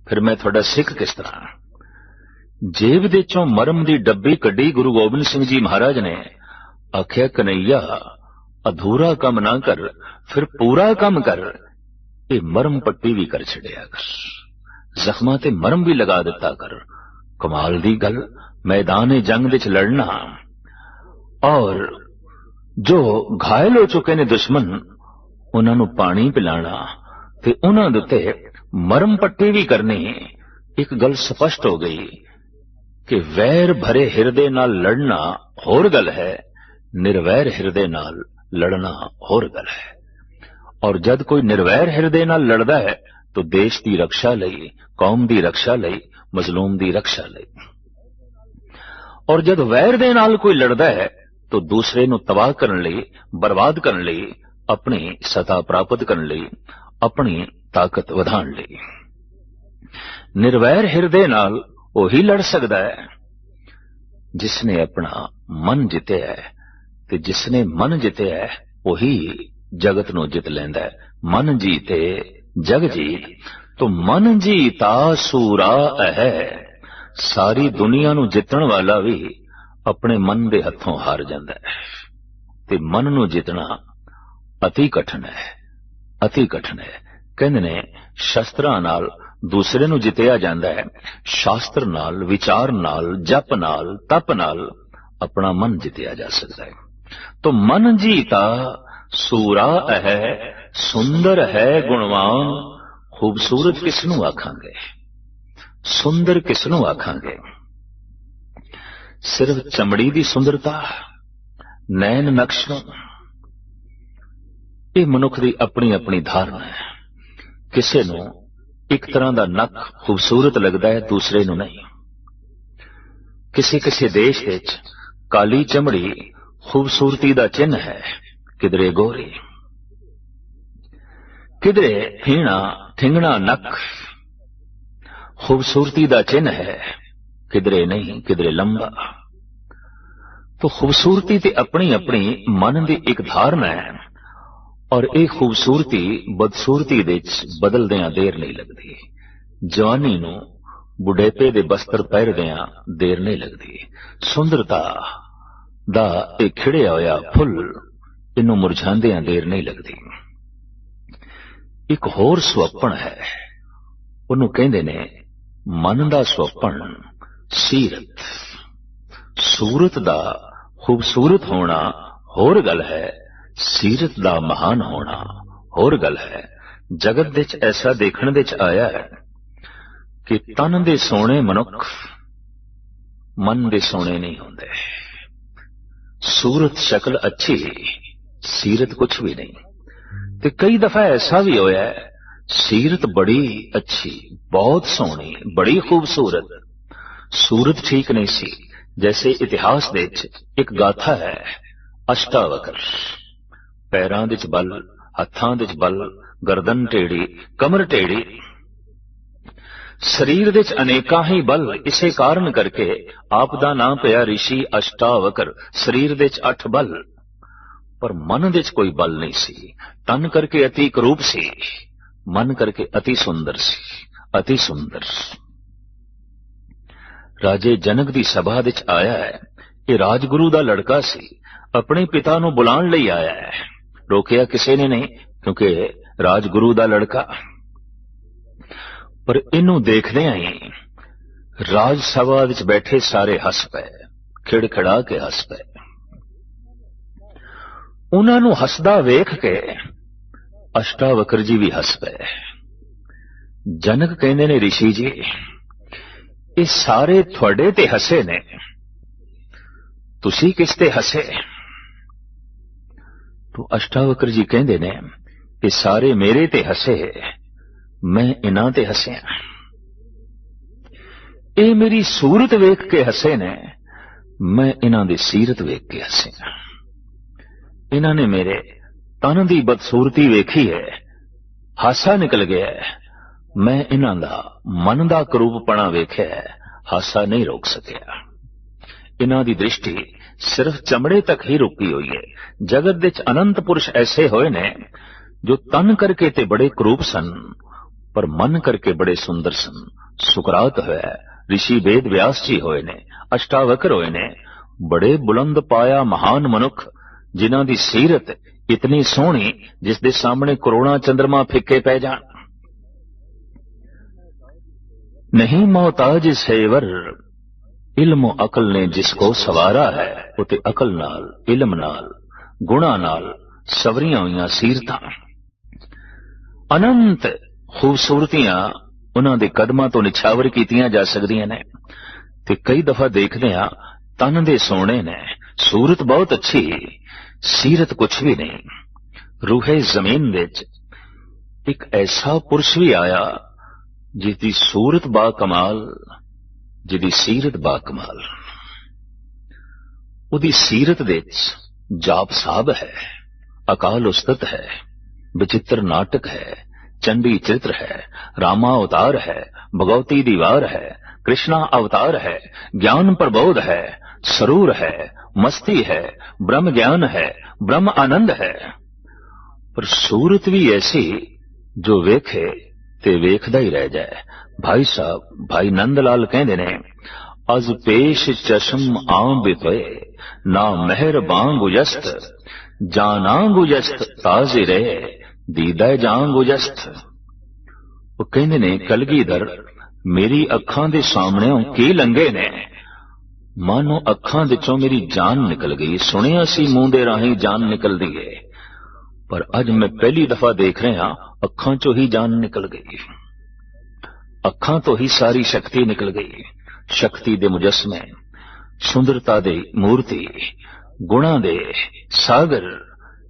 ਫਿਰ ਮੈਂ ਤੁਹਾਡਾ ਸਿੱਖ ਕਿਸ ਤਰ੍ਹਾਂ? ਜੇਬ ਦੇ ਚੋਂ ਮਰਮ ਦੀ ਡੱਬੀ ਕੱਢੀ ਗੁਰੂ ਗੋਬਿੰਦ ਸਿੰਘ ਜੀ ਮਹਾਰਾਜ ਨੇ। ਆਖਿਆ, ਕਨਈਆ, ਅਧੂਰਾ ਕੰਮ ਨਾ ਕਰ, ਫਿਰ ਪੂਰਾ ਕੰਮ ਕਰ। ਇਹ ਮਰਮ ਪੱਟੀ ਵੀ ਕਰ ਛੜਿਆ ਕਰ। ਜ਼ਖਮਾਂ ਤੇ ਮਰਮ ਵੀ ਲਗਾ ਦਿੱਤਾ ਕਰ। ਕਮਾਲ ਦੀ ਗੱਲ, ਮੈਦਾਨੇ ਜੰਗ ਵਿੱਚ ਲੜਨਾ। ਔਰ ਜੋ ਘਾਇਲ ਹੋ ਚੁੱਕੇ ਨੇ ਦੁਸ਼ਮਣ ਉਹਨਾਂ ਨੂੰ ਪਾਣੀ ਪਿਲਾਣਾ ਤੇ ਉਹਨਾਂ ਦੇ ਉੱਤੇ ਮਰਮ ਪੱਟੀ ਵੀ ਕਰਨੀ ਇੱਕ ਗੱਲ ਸਪਸ਼ਟ ਹੋ ਗਈ ਕਿ ਵੈਰ ਭਰੇ ਹਿਰਦੇ ਨਾਲ ਲੜਨਾ ਹੋਰ ਗੱਲ ਹੈ, ਨਿਰਵੈਰ ਹਿਰਦੇ ਨਾਲ ਲੜਨਾ ਹੋਰ ਗੱਲ ਹੈ। ਔਰ ਜਦ ਕੋਈ ਨਿਰਵੈਰ ਹਿਰਦੇ ਨਾਲ ਲੜਦਾ ਹੈ, ਤਾਂ ਦੇਸ਼ ਦੀ ਰੱਖਿਆ ਲਈ, ਕੌਮ ਦੀ ਰੱਖਿਆ ਲਈ, ਮਜ਼ਲੂਮ ਦੀ ਰੱਖਿਆ ਲਈ। ਔਰ ਜਦ ਵੈਰ ਦੇ ਨਾਲ ਕੋਈ ਲੜਦਾ ਹੈ, ਤਾਂ ਦੂਸਰੇ ਨੂੰ ਤਬਾਹ ਕਰਨ ਲਈ, ਬਰਬਾਦ ਕਰਨ ਲਈ ਆਪਣੀ ਸਤਾ ਪ੍ਰਾਪਤ ਕਰਨ ਲਈ, ਆਪਣੀ ਤਾਕਤ ਵਧਾਉਣ ਲਈ। ਨਿਰਵੈਰ ਹਿਰਦੇ ਨਾਲ ਉਹੀ ਲੜ ਸਕਦਾ ਹੈ ਜਿਸ ਨੇ ਆਪਣਾ ਮਨ ਜਿੱਤਿਆ ਹੈ ਤੇ ਜਿਸ ਨੇ ਮਨ ਜਿੱਤਿਆ ਹੈ, ਉਹੀ ਜਗਤ ਨੂੰ ਜਿੱਤ ਲੈਂਦਾ ਹੈ। ਮਨ ਜੀਤੇ, ਜਗ ਜੀਤ, ਤੋ ਮਨ ਜੀਤਾ ਸੂਰਾ ਹੈ ਸਾਰੀ ਦੁਨੀਆ ਨੂੰ ਜਿੱਤਣ ਵਾਲਾ ਵੀ ਆਪਣੇ ਮਨ ਦੇ ਹੱਥੋਂ ਹਾਰ ਜਾਂਦਾ ਹੈ। ਤੇ ਮਨ ਨੂੰ ਜਿੱਤਣਾ ਅਤੀ ਕਠਿਨ ਹੈ, ਅਤੀ ਕਠਿਨ ਹੈ। ਕਹਿੰਦੇ ਨੇ, ਸ਼ਸਤਰਾਂ ਨਾਲ ਦੂਸਰੇ ਨੂੰ ਜਿੱਤਿਆ ਜਾਂਦਾ ਹੈ। ਸ਼ਾਸਤਰ ਨਾਲ, ਵਿਚਾਰ ਨਾਲ, ਜਪ ਨਾਲ, ਤਪ ਨਾਲ ਆਪਣਾ ਮਨ ਜਿੱਤਿਆ ਜਾ ਸਕਦਾ ਹੈ। ਤੋ ਮਨ ਜੀਤਾ, ਸੂਰਾ ਹੈ ਸੁੰਦਰ ਹੈ ਗੁਣਵਾਨ, ਖੂਬਸੂਰਤ ਕਿਸ ਨੂੰ ਆਖਾਂਗੇ? ਸੁੰਦਰ ਕਿਸ ਨੂੰ ਆਖਾਂਗੇ? ਸਿਰਫ ਚਮੜੀ ਦੀ ਸੁੰਦਰਤਾ, ਨੈਣ ਨਕਸ਼ ਇਹ ਮਨੁੱਖ ਦੀ ਆਪਣੀ ਆਪਣੀ ਧਾਰਨਾ ਹੈ। ਕਿਸੇ ਨੂੰ ਇੱਕ ਤਰ੍ਹਾਂ ਦਾ ਨੱਕ ਖੂਬਸੂਰਤ ਲੱਗਦਾ ਹੈ, ਦੂਸਰੇ ਨੂੰ ਨਹੀਂ। ਕਿਸੇ ਕਿਸੇ ਦੇਸ਼ ਵਿੱਚ ਕਾਲੀ ਚਮੜੀ ਖੂਬਸੂਰਤੀ ਦਾ ਚਿੰਨ ਹੈ, ਕਿਧਰੇ ਗੋਰੀ। ਕਿਧਰੇ ਹੀਣਾ ਠਿੰਗਣਾ ਨੱਕ ਖੂਬਸੂਰਤੀ ਦਾ ਚਿੰਨ ਹੈ, ਕਿਧਰੇ ਨਹੀਂ, ਕਿਧਰੇ ਲੰਬਾ। ਤੋ ਖੂਬਸੂਰਤੀ ਤੇ ਆਪਣੀ ਆਪਣੀ ਮਨ ਦੀ ਇੱਕ ਧਾਰਨਾ ਹੈ। ਔਰ ਇਹ ਖੂਬਸੂਰਤੀ ਬਦਸੂਰਤੀ ਦੇ ਵਿੱਚ ਬਦਲਦਿਆਂ ਦੇਰ ਨਹੀਂ ਲੱਗਦੀ। ਜਵਾਨੀ ਨੂੰ ਬੁਢੇਪੇ ਦੇ ਬਸਤਰ ਪਹਿਰਦਿਆਂ ਦੇਰ ਨਹੀਂ ਲੱਗਦੀ। ਸੁੰਦਰਤਾ ਦਾ ਇਹ ਖਿੜਿਆ ਹੋਇਆ ਫੁੱਲ ਇਹਨੂੰ ਮੁਰਝਾਉਂਦਿਆਂ ਦੇਰ ਨਹੀਂ ਲੱਗਦੀ। ਇੱਕ ਹੋਰ ਸੁਪਨ ਹੈ। ਉਹਨੂੰ ਕਹਿੰਦੇ ਨੇ ਮਨ ਦਾ ਸੁਪਨ ਸੀਰਤ। ਸੂਰਤ ਦਾ ਖੂਬਸੂਰਤ ਹੋਣਾ ਹੋਰ ਗੱਲ ਹੈ। ਸੀਰਤ ਦਾ ਮਹਾਨ ਹੋਣਾ। ਹੋਰ ਗੱਲ ਹੈ, ਜਗਤ ਵਿੱਚ ਐਸਾ ਦੇਖਣ ਵਿੱਚ ਆਇਆ ਹੈ ਕਿ ਤਨ ਦੇ ਸੋਹਣੇ ਮਨੁੱਖ ਮਨ ਦੇ ਸੋਹਣੇ ਨਹੀਂ ਹੁੰਦੇ। ਸੂਰਤ ਸ਼ਕਲ ਅੱਛੀ, ਸੀਰਤ ਕੁਝ ਵੀ ਨਹੀਂ। ਤੇ ਕਈ ਦਫਾ ਐਸਾ ਵੀ ਹੋਇਆ ਹੈ, ਸੀਰਤ ਬੜੀ ਅੱਛੀ, ਬਹੁਤ ਸੋਹਣੀ, ਬੜੀ ਖੂਬਸੂਰਤ। ਸੂਰਤ ਠੀਕ ਨਹੀਂ ਸੀ, ਜੈਸੇ ਇਤਿਹਾਸ ਦੇ ਵਿੱਚ ਇੱਕ ਗਾਥਾ ਹੈ, ਅਸ਼ਟਾਵਕਰ। ਪੈਰਾਂ ਦੇ ਚ ਬਲ, ਹੱਥਾਂ ਦੇ ਚ ਬਲ, ਗਰਦਨ ਟੇੜੀ, ਕਮਰ ਢੇੜੀ ਸਰੀਰ ਦੇ ਚ ਅਨੇਕਾਂ ਹੀ ਬਲ, ਇਸੇ ਕਾਰਨ ਕਰਕੇ ਆਪ ਦਾ ਨਾਮ ਪਿਆ ઋષਿ ਅਸ਼ਟਾਵਕਰ, ਸਰੀਰ ਦੇ ਚ ਅੱਠ ਬਲ। ਪਰ ਮਨ ਦੇ ਚ ਕੋਈ ਬਲ ਨਹੀਂ ਸੀ, ਤਨ ਕਰਕੇ ਅਤੀ ਕਰੂਪ ਸੀ, ਮਨ ਕਰਕੇ ਅਤੀ ਸੁੰਦਰ ਸੀ, ਅਤੀ ਸੁੰਦਰ। ਰਾਜੇ ਜਨਕ ਦੀ ਸਭਾ ਵਿੱਚ ਆਇਆ ਹੈ, ਇਹ ਰਾਜਗੁਰੂ ਦਾ ਲੜਕਾ ਸੀ, ਆਪਣੇ ਪਿਤਾ ਨੂੰ ਬੁਲਾਉਣ ਲਈ ਆਇਆ ਹੈ। ਰੋਕਿਆ ਕਿਸੇ ਨੇ ਨਹੀਂ, ਕਿਉਂਕਿ ਰਾਜਗੁਰੂ ਦਾ ਲੜਕਾ। ਪਰ ਇਹਨੂੰ ਦੇਖਦੇ ਹੀ ਰਾਜ ਸਭਾ ਵਿੱਚ ਬੈਠੇ ਸਾਰੇ ਹੱਸ ਪਏ, ਖਿੜਖੜਾ ਕੇ ਹੱਸ ਪਏ। ਉਹਨਾਂ ਨੂੰ ਹੱਸਦਾ ਵੇਖ ਕੇ ਅਸ਼ਟਾਵਕਰ ਜੀ ਵੀ ਹੱਸ ਪਏ। ਜਨਕ ਕਹਿੰਦੇ ਨੇ ઋષਿ ਜੀ, ਇਹ ਸਾਰੇ ਤੁਹਾਡੇ ਤੇ ਹੱਸੇ ਨੇ। ਤੁਸੀਂ ਕਿਸ ਤੇ ਹੱਸੇ? ਤੋ ਅਸ਼ਟਾਵਕਰ ਜੀ ਕਹਿੰਦੇ ਨੇ ਕਿ ਸਾਰੇ ਮੇਰੇ ਤੇ ਹੱਸੇ, ਮੈਂ ਇਹਨਾਂ ਤੇ ਹੱਸਿਆ। ਇਹ ਮੇਰੀ ਸੂਰਤ ਵੇਖ ਕੇ ਹੱਸੇ ਨੇ, ਮੈਂ ਇਹਨਾਂ ਦੀ ਸੀਰਤ ਵੇਖ ਕੇ ਹੱਸਿਆ ਇਹਨਾਂ ਨੇ ਮੇਰੇ ਤਨ ਦੀ ਬਦਸੂਰਤੀ ਵੇਖੀ ਹੈ, ਹਾਸਾ ਨਿਕਲ ਗਿਆ ਮੈਂ ਇਹਨਾਂ ਦਾ ਮਨ ਦਾ ਕਰੂਪਪਣਾ ਵੇਖਿਆ ਹਾਸਾ ਨਹੀਂ ਰੋਕ ਸਕਿਆ। ਇਹਨਾਂ ਦੀ ਦ੍ਰਿਸ਼ਟੀ ਸਿਰਫ ਚਮੜੇ ਤੱਕ ਹੀ ਰੁਕੀ ਹੋਈ ਹੈ ਜਗਤ ਵਿੱਚ ਅਨੰਤ ਪੁਰਸ਼ ਐਸੇ ਹੋਏ ਨੇ, ਜੋ ਤਨ ਕਰਕੇ ਤੇ ਬੜੇ ਕਰੂਪ ਸਨ, ਪਰ ਮਨ ਕਰਕੇ ਬੜੇ ਸੁੰਦਰ ਸਨ। ਸੁਕਰਾਤ ਹੋਇਆ ઋષਿ ਵੇਦ ਵਿਆਸ ਜੀ ਹੋਏ ਨੇ, ਅਸ਼ਟਾਵਕਰ ਹੋਏ ਨੇ। ਬੜੇ ਬੁਲੰਦ ਪਾਇਆ ਮਹਾਨ ਮਨੁੱਖ, ਜਿਨ੍ਹਾਂ ਦੀ ਸੀਰਤ ਇਤਨੀ ਸੋਹਣੀ, ਜਿਸ ਦੇ ਸਾਹਮਣੇ ਕਰੋੜਾਂ ਚੰਦਰਮਾ ਫਿੱਕੇ ਪੈ ਜਾਣ। ਨਹੀਂ ਮੋਹਤਾਜ ਸੇਵਰ ਇਲਮ ਅਕਲ ਨੇ ਜਿਸ ਕੋ ਸਵਾਰਾ ਹੈ, ਉਤੇ ਅਕਲ ਨਾਲ, ਇਲਮ ਨਾਲ, ਗੁਣਾ ਨਾਲ ਸਵਰੀਆਂ ਹੋਈਆਂ ਸੀਰਤਾਂ। ਅਨੰਤ ਖੂਬਸੂਰਤੀਆਂ ਉਹਨਾਂ ਦੇ ਕਦਮਾਂ ਤੋਂ ਨਿਛਾਵਰ ਕੀਤੀਆਂ ਜਾ ਸਕਦੀਆਂ ਨੇ। ਤੇ ਕਈ ਦਫਾ ਦੇਖਦੇ ਆ ਤਨ ਦੇ ਸੋਹਣੇ ਨੇ, ਸੂਰਤ ਬਹੁਤ ਅੱਛੀ, ਸੀਰਤ ਕੁਝ ਵੀ ਨਹੀਂ। ਰੂਹੇ ਜ਼ਮੀਨ ਵਿੱਚ ਇੱਕ ਐਸਾ ਪੁਰਸ਼ ਵੀ ਆਇਆ ਜਿਸ ਦੀ ਸੂਰਤ ਬਾ ਕਮਾਲ ਜਿਹਦੀ ਸੀਰਤ ਬਾ ਕਮਾਲ। ਉਹਦੀ ਸੀਰਤ ਦੇ ਵਿੱਚ ਜਾਪ ਸਾਬ ਹੈ, ਅਕਾਲ ਉਸਤਤ ਹੈ, ਵਿਚਿੱਤਰ ਨਾਟਕ ਹੈ, ਚੰਡੀ ਚਿੱਤਰ ਹੈ, ਰਾਮਾ ਅਵਤਾਰ ਹੈ, ਭਗਵਤੀ ਦੀਵਾਰ ਹੈ, ਕ੍ਰਿਸ਼ਨਾ ਅਵਤਾਰ ਹੈ, ਗਿਆਨ ਪ੍ਰਬੋਧ ਹੈ, ਸਰੂਰ ਹੈ, ਮਸਤੀ ਹੈ, ਬ੍ਰਹਮ ਗਿਆਨ ਹੈ, ਬ੍ਰਹਮ ਆਨੰਦ ਹੈ। ਪਰ ਸੂਰਤ ਵੀ ਐਸੀ ਜੋ ਵੇਖੇ ਤੇ ਵੇਖਦਾ ਹੀ ਰਹਿ ਜਾਏ। ਭਾਈ ਸਾਹਿਬ, ਭਾਈ ਨੰਦ ਲਾਲ ਕਹਿੰਦੇ ਨੇ, ਅਜ਼ ਪੇਸ਼ ਚਸ਼ਮ ਆਮ ਬਿਤੋਏ ਨਾ ਮਹਿਰ ਬਾਂਗ ਉਜਸਤ, ਜਾਨਾ ਗੁਜਸਤ ਤਾਜ਼ੇ ਰਹੇ, ਦੀਦਾ ਜਾਨ ਗੁਜਸਤ ਉਹ ਕਹਿੰਦੇ ਨੇ, ਕਲਗੀਧਰ, ਮੇਰੀ ਅੱਖਾਂ ਦੇ ਸਾਹਮਣੇੋਂ ਕੀ ਲੰਗੇ ਨੇ? ਮਾਨੋ ਅੱਖਾਂ ਵਿੱਚੋਂ ਮੇਰੀ ਜਾਨ ਨਿਕਲ ਗਈ, ਸੁਣਿਆ ਸੀ ਮੂੰਹ ਦੇ ਰਾਹੀਂ ਜਾਨ ਨਿਕਲਦੀ ਏ। ਪਰ ਅੱਜ ਮੈਂ ਪਹਿਲੀ ਦਫਾ ਦੇਖ ਰਿਹਾ, ਅੱਖਾਂ ਚੋਂ ਹੀ ਜਾਨ ਨਿਕਲ ਗਈ। ਅੱਖਾਂ ਤੋਂ ਹੀ ਸਾਰੀ ਸ਼ਕਤੀ ਨਿਕਲ ਗਈ। ਸ਼ਕਤੀ ਦੇ ਮੁਜਸਮੇ, ਸੁੰਦਰਤਾ ਦੇ ਮੂਰਤੀ, ਗੁਣਾ ਦੇ ਸਾਗਰ,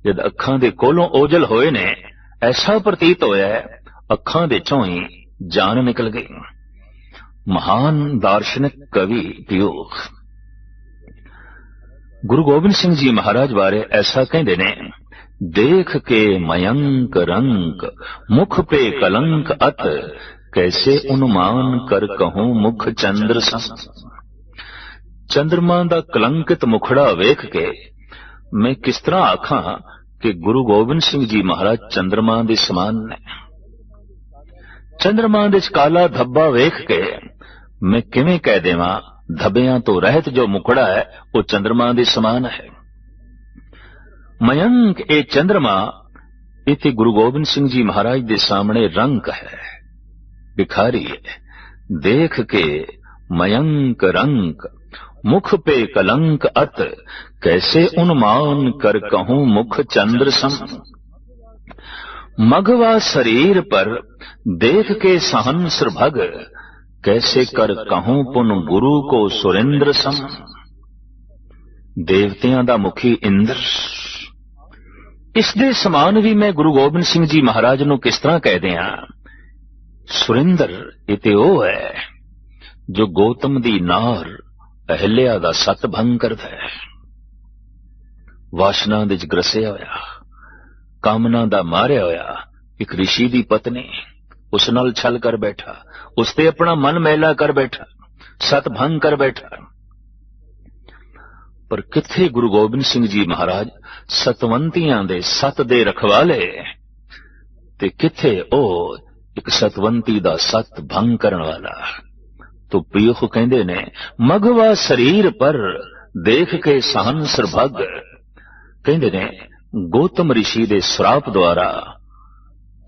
ਜਦ ਅੱਖਾਂ ਦੇ ਕੋਲੋਂ ਓਜਲ ਹੋਏ ਨੇ, ਐਸਾ ਪ੍ਰਤੀਤ ਹੋਇਆ ਅੱਖਾਂ ਦੇ ਚੋਂ ਹੀ ਜਾਨ ਨਿਕਲ ਗਈ। ਮਹਾਨ ਦਾਰਸ਼ਨਿਕ ਕਵੀ ਪਿਓਖ ਗੁਰੂ ਗੋਬਿੰਦ ਸਿੰਘ ਜੀ ਮਹਾਰਾਜ ਬਾਰੇ ਐਸਾ ਕਹਿੰਦੇ ਨੇ, ਦੇਖ ਕੇ ਮਯੰਕ ਰੰਗ, ਮੁਖ ਪੇ ਕਲੰਕ ਅਤ ਕੈਸੇ ਅਨੁਮਾਨ ਕਰ ਕਹੂੰ ਮੁਖ ਚੰਦਰ ਸਮ ਚੰਦਰਮਾ ਦਾ ਕਲੰਕਿਤ ਮੁਖੜਾ ਵੇਖ ਕੇ ਮੈਂ ਕਿਸ ਤਰ੍ਹਾਂ ਆਖਾਂ ਕਿ ਗੁਰੂ ਗੋਬਿੰਦ ਸਿੰਘ ਜੀ ਮਹਾਰਾਜ ਚੰਦਰਮਾ ਦੇ ਸਮਾਨ ਨੇ। ਚੰਦਰਮਾ ਦੇ ਕਾਲਾ ਧੱਬਾ ਵੇਖ ਕੇ ਮੈਂ ਕਿਵੇਂ ਕਹਿ ਦੇਵਾਂ, ਧੱਬਿਆਂ ਤੋਂ ਰਹਿਤ ਜੋ ਮੁਖੜਾ ਹੈ, ਉਹ ਚੰਦਰਮਾ ਦੇ ਸਮਾਨ ਹੈ। ਮਯੰਕ ਇਹ ਚੰਦਰਮਾ ਇਥੇ ਗੁਰੂ ਗੋਬਿੰਦ ਸਿੰਘ ਜੀ ਮਹਾਰਾਜ ਦੇ ਸਾਹਮਣੇ ਰੰਗ ਹੈ। ਬਿਖਾਰੀ ਹੈ ਦੇਖ ਕੇ ਮਯੰਕ ਰੰਗ मुख पे कलंक अत कैसे उन्मान कर कहूं मुख चंद्र सम मघवा शरीर पर देख के सहन भग कैसे कर कहूं पुन गुरु को सुरेंद्र सम ਦੇਵਤਿਆਂ ਦਾ ਮੁਖੀ ਇੰਦਰ ਇਸ ਦੇ ਸਮਾਨ ਵੀ ਮੈਂ ਗੁਰੂ ਗੋਬਿੰਦ ਸਿੰਘ ਜੀ ਮਹਾਰਾਜ ਨੂੰ ਕਿਸ ਤਰ੍ਹਾਂ ਕਹਿ ਦਿਆਂ ਸੁਰਿੰਦਰ ਇਹ ਤੇ ਉਹ ਹੈ, ਜੋ ਗੋਤਮ ਦੀ ਨਾਰ ਅਹਿਲਿਆ ਦਾ ਸਤ ਭੰਗ ਕਰਦਾ ਹੈ। ਵਾਸ਼ਨਾ ਦੇ ਚ ਗਰਸਿਆ ਹੋਇਆ, ਕਾਮਨਾ ਦਾ ਮਾਰਿਆ ਹੋਇਆ ਇੱਕ ਰਿਸ਼ੀ ਦੀ ਪਤਨੀ ਉਸ ਨਾਲ ਛਲ ਕਰ ਬੈਠਾ, ਉਸ ਤੇ ਆਪਣਾ ਮਨ ਮੈਲਾ ਕਰ ਬੈਠਾ, ਸਤ ਭੰਗ ਕਰ ਬੈਠਾ। ਪਰ ਕਿੱਥੇ ਗੁਰੂ ਗੋਬਿੰਦ ਸਿੰਘ ਜੀ ਮਹਾਰਾਜ ਸਤਵੰਤੀਆਂ ਦੇ ਸਤ ਦੇ ਰਖਵਾਲੇ ਤੇ ਕਿੱਥੇ ਉਹ ਇੱਕ ਸਤਵੰਤੀ ਦਾ ਸਤ ਭੰਗ ਕਰਨ ਵਾਲਾ। ਤੋ ਪਿਯਖ ਕਹਿੰਦੇ ਨੇ, ਮਗਵਾ ਸਰੀਰ ਪਰ ਦੇਖ ਕੇ ਸਹਨ ਸਰਭਗ ਕਹਿੰਦੇ ਨੇ, ਗੋਤਮ ઋષਿ ਦੇ ਸਰਾਪ ਦੁਆਰਾ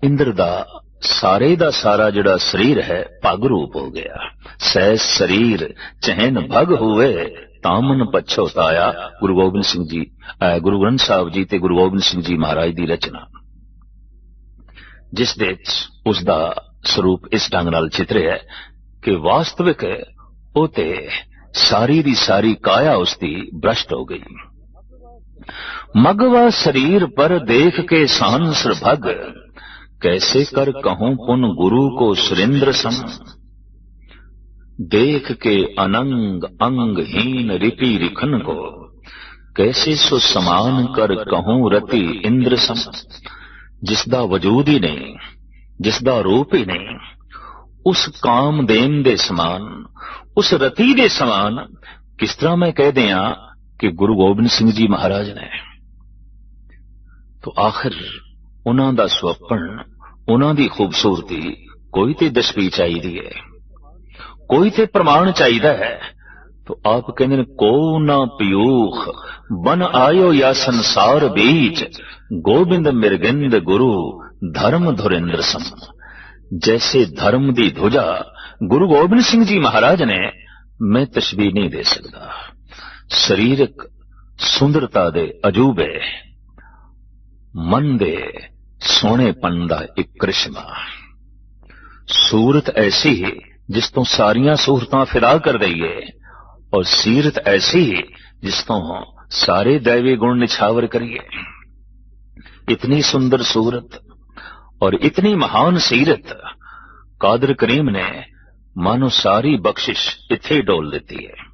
ਇੰਦਰ ਦਾ ਸਾਰੇ ਦਾ ਸਾਰਾ ਜਿਹੜਾ ਸਰੀਰ ਹੈ, ਭਗ ਰੂਪ ਹੋ ਗਿਆ। ਸਹਿ ਸਰੀਰ, ਚਹਿਨ ਭਗ ਹੋਵੇ, ਤਾਮਨ ਪਛੋਤਾਇਆ ਗੁਰੂ ਗੋਬਿੰਦ ਸਿੰਘ ਜੀ ਗੁਰੂ ਗ੍ਰੰਥ ਸਾਹਿਬ ਜੀ ਤੇ ਗੁਰੂ ਗੋਬਿੰਦ ਸਿੰਘ ਜੀ ਮਹਾਰਾਜ ਦੀ ਰਚਨਾ। ਜਿਸ ਦੇ ਵਿੱਚ ਉਸ ਦਾ ਸਰੂਪ ਇਸ ਢੰਗ ਨਾਲ ਚਿਤਰਿਆ ਹੈ ਕਿ ਵਾਸਤਵਿਕ ਉਹ ਤੇ ਸਾਰੀ ਦੀ ਸਾਰੀ ਕਾਇਆ ਉਸ ਦੀ ਭ੍ਰਸ਼ਟ ਹੋ ਗਈ ਮਗਵਾ ਸਰੀਰ ਪਰ ਦੇਖ ਕੇ ਸਾਨ ਸਰਭਗ कैसे कर कहूं पुन गुरु को सुरेंद्र सम देख के अनंग अंगहीन रिपी रिखन को कैसे सो समान कर कहूं रति इंद्र सम ਜਿਸ ਦਾ ਵਜੂਦ ਹੀ ਨਹੀਂ ਜਿਸ ਦਾ ਰੂਪ ਹੀ ਨਹੀਂ, ਉਸ ਕਾਮ ਕਾਮਦੇਨ ਦੇ ਸਮਾਨ, ਉਸ ਰਤੀ ਦੇ ਸਮਾਨ, ਕਿਸ ਤਰ੍ਹਾਂ ਮੈਂ ਕਹਿ ਦਿਆਂ ਕਿ ਗੁਰੂ ਗੋਬਿੰਦ ਸਿੰਘ ਜੀ ਮਹਾਰਾਜ ਨੇ? ਤੋ ਆਖਰ ਉਹਨਾਂ ਦਾ ਸੁਪਨ ਉਹਨਾਂ ਦੀ ਖੂਬਸੂਰਤੀ ਕੋਈ ਤੇ ਦਸਵੀ ਚਾਹੀਦੀ ਹੈ, ਕੋਈ ਤੇ ਪ੍ਰਮਾਣ ਚਾਹੀਦਾ ਹੈ। ਤੋ ਆਪ ਕਹਿੰਦੇ ਨੇ ਕੋ ਨਾ ਪਿਯੂਖ, ਬਨ ਆਇਓ ਯਾ ਸੰਸਾਰ ਬੀਚ, ਗੋਬਿੰਦ ਮਿਰਗਿੰਦ ਗੁਰੂ, ਧਰਮ ਧੁਰਿੰਦਰ ਸਮ। ਜੈਸੇ ਧਰਮ ਦੀ ਧੁਜਾ, ਗੁਰੂ ਗੋਬਿੰਦ ਸਿੰਘ ਜੀ ਮਹਾਰਾਜ ਨੇ, ਮੈਂ ਤਸ਼ਬੀਹ ਨਹੀਂ ਦੇ ਸਕਦਾ। ਸਰੀਰਕ ਸੁੰਦਰਤਾ ਦੇ ਅਜੂਬੇ, ਮਨ ਦੇ ਸੋਹਣੇਪਨ ਦਾ ਇੱਕ ਕ੍ਰਿਸ਼ਮਾ। ਸੂਰਤ ਐਸੀ ਜਿਸ ਤੋਂ ਸਾਰੀਆਂ ਸੂਰਤਾਂ ਫਿਦਾ ਕਰ ਦਈਏ। ਔਰ ਸੀਰਤ ਐਸੀ ਜਿਸ ਤੋਂ ਸਾਰੇ ਦੈਵੀ ਗੁਣ ਨਿਛਾਵਰ ਕਰੀਏ ਇਤਨੀ ਸੁੰਦਰ ਸੂਰਤ और इतनी महान सीरत कादर करीम ने मानो सारी बख्शिश इथे डोल देती है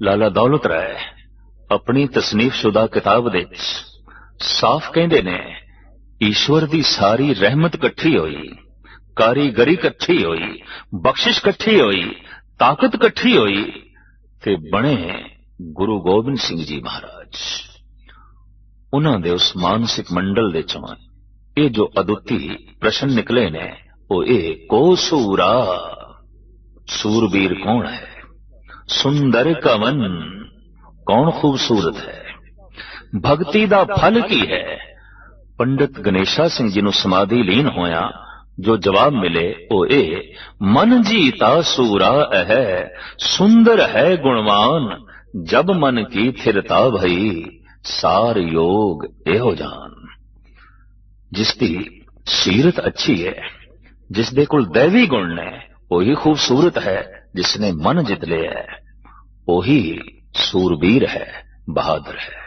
लाला दौलत राय अपनी तसनीफ शुदा किताब ਦੇ ਸਾਫ਼ ਕਹਿੰਦੇ ਨੇ ਈਸ਼ਵਰ ਦੀ ਸਾਰੀ ਰਹਿਮਤ ਇਕੱਠੀ ਹੋਈ ਕਾਰੀਗਰੀ ਇਕੱਠੀ ਹੋਈ ਬਖਸ਼ਿਸ਼ ਇਕੱਠੀ ਹੋਈ ਤਾਕਤ ਇਕੱਠੀ ਹੋਈ ਤੇ ਬਣੇ ਗੁਰੂ ਗੋਬਿੰਦ ਸਿੰਘ ਜੀ ਮਹਾਰਾਜ। ਉਹਨਾਂ ਦੇ ਉਸ ਮਾਨਸਿਕ ਮੰਡਲ ਦੇ ਚੋਂ ਇਹ ਜੋ ਅਦੁੱਤੀ ਪ੍ਰਸ਼ਨ ਨਿਕਲੇ ਨੇ, ਉਹ ਇਹ, ਕੋ ਸੂਰਾ? ਸੂਰਬੀਰ ਕੌਣ ਹੈ? ਸੁੰਦਰ ਕਵਨ, ਕੌਣ ਖੂਬਸੂਰਤ ਹੈ? ਭਗਤੀ ਦਾ ਫਲ ਕੀ ਹੈ? ਪੰਡਤ ਗਣੇਸ਼ਾ ਸਿੰਘ ਜੀ ਨੂੰ ਸਮਾਧੀ ਲੀਨ ਹੋਇਆ ਜੋ ਜਵਾਬ ਮਿਲੇ ਉਹ ਇਹ, ਮਨ ਜੀਤਾ ਸੂਰਾ ਹੈ ਸੁੰਦਰ ਹੈ ਗੁਣਵਾਨ, ਜਬ ਮਨ ਕੀ ਥਿਰਤਾ ਭਈ, ਸਾਰ ਯੋਗ ਇਹੋ ਜਾਨ। ਜਿਸ ਦੀ ਸੀਰਤ ਅੱਛੀ ਹੈ, ਜਿਸ ਦੇ ਕੋਲ ਦੇਵੀ ਗੁਣ ਨੇ, ਉਹੀ ਖੂਬਸੂਰਤ ਹੈ ਜਿਸ ਨੇ ਮਨ ਜਿੱਤ ਲਿਆ ਹੈ, ਉਹੀ ਸੂਰਬੀਰ ਹੈ, ਬਹਾਦਰ ਹੈ।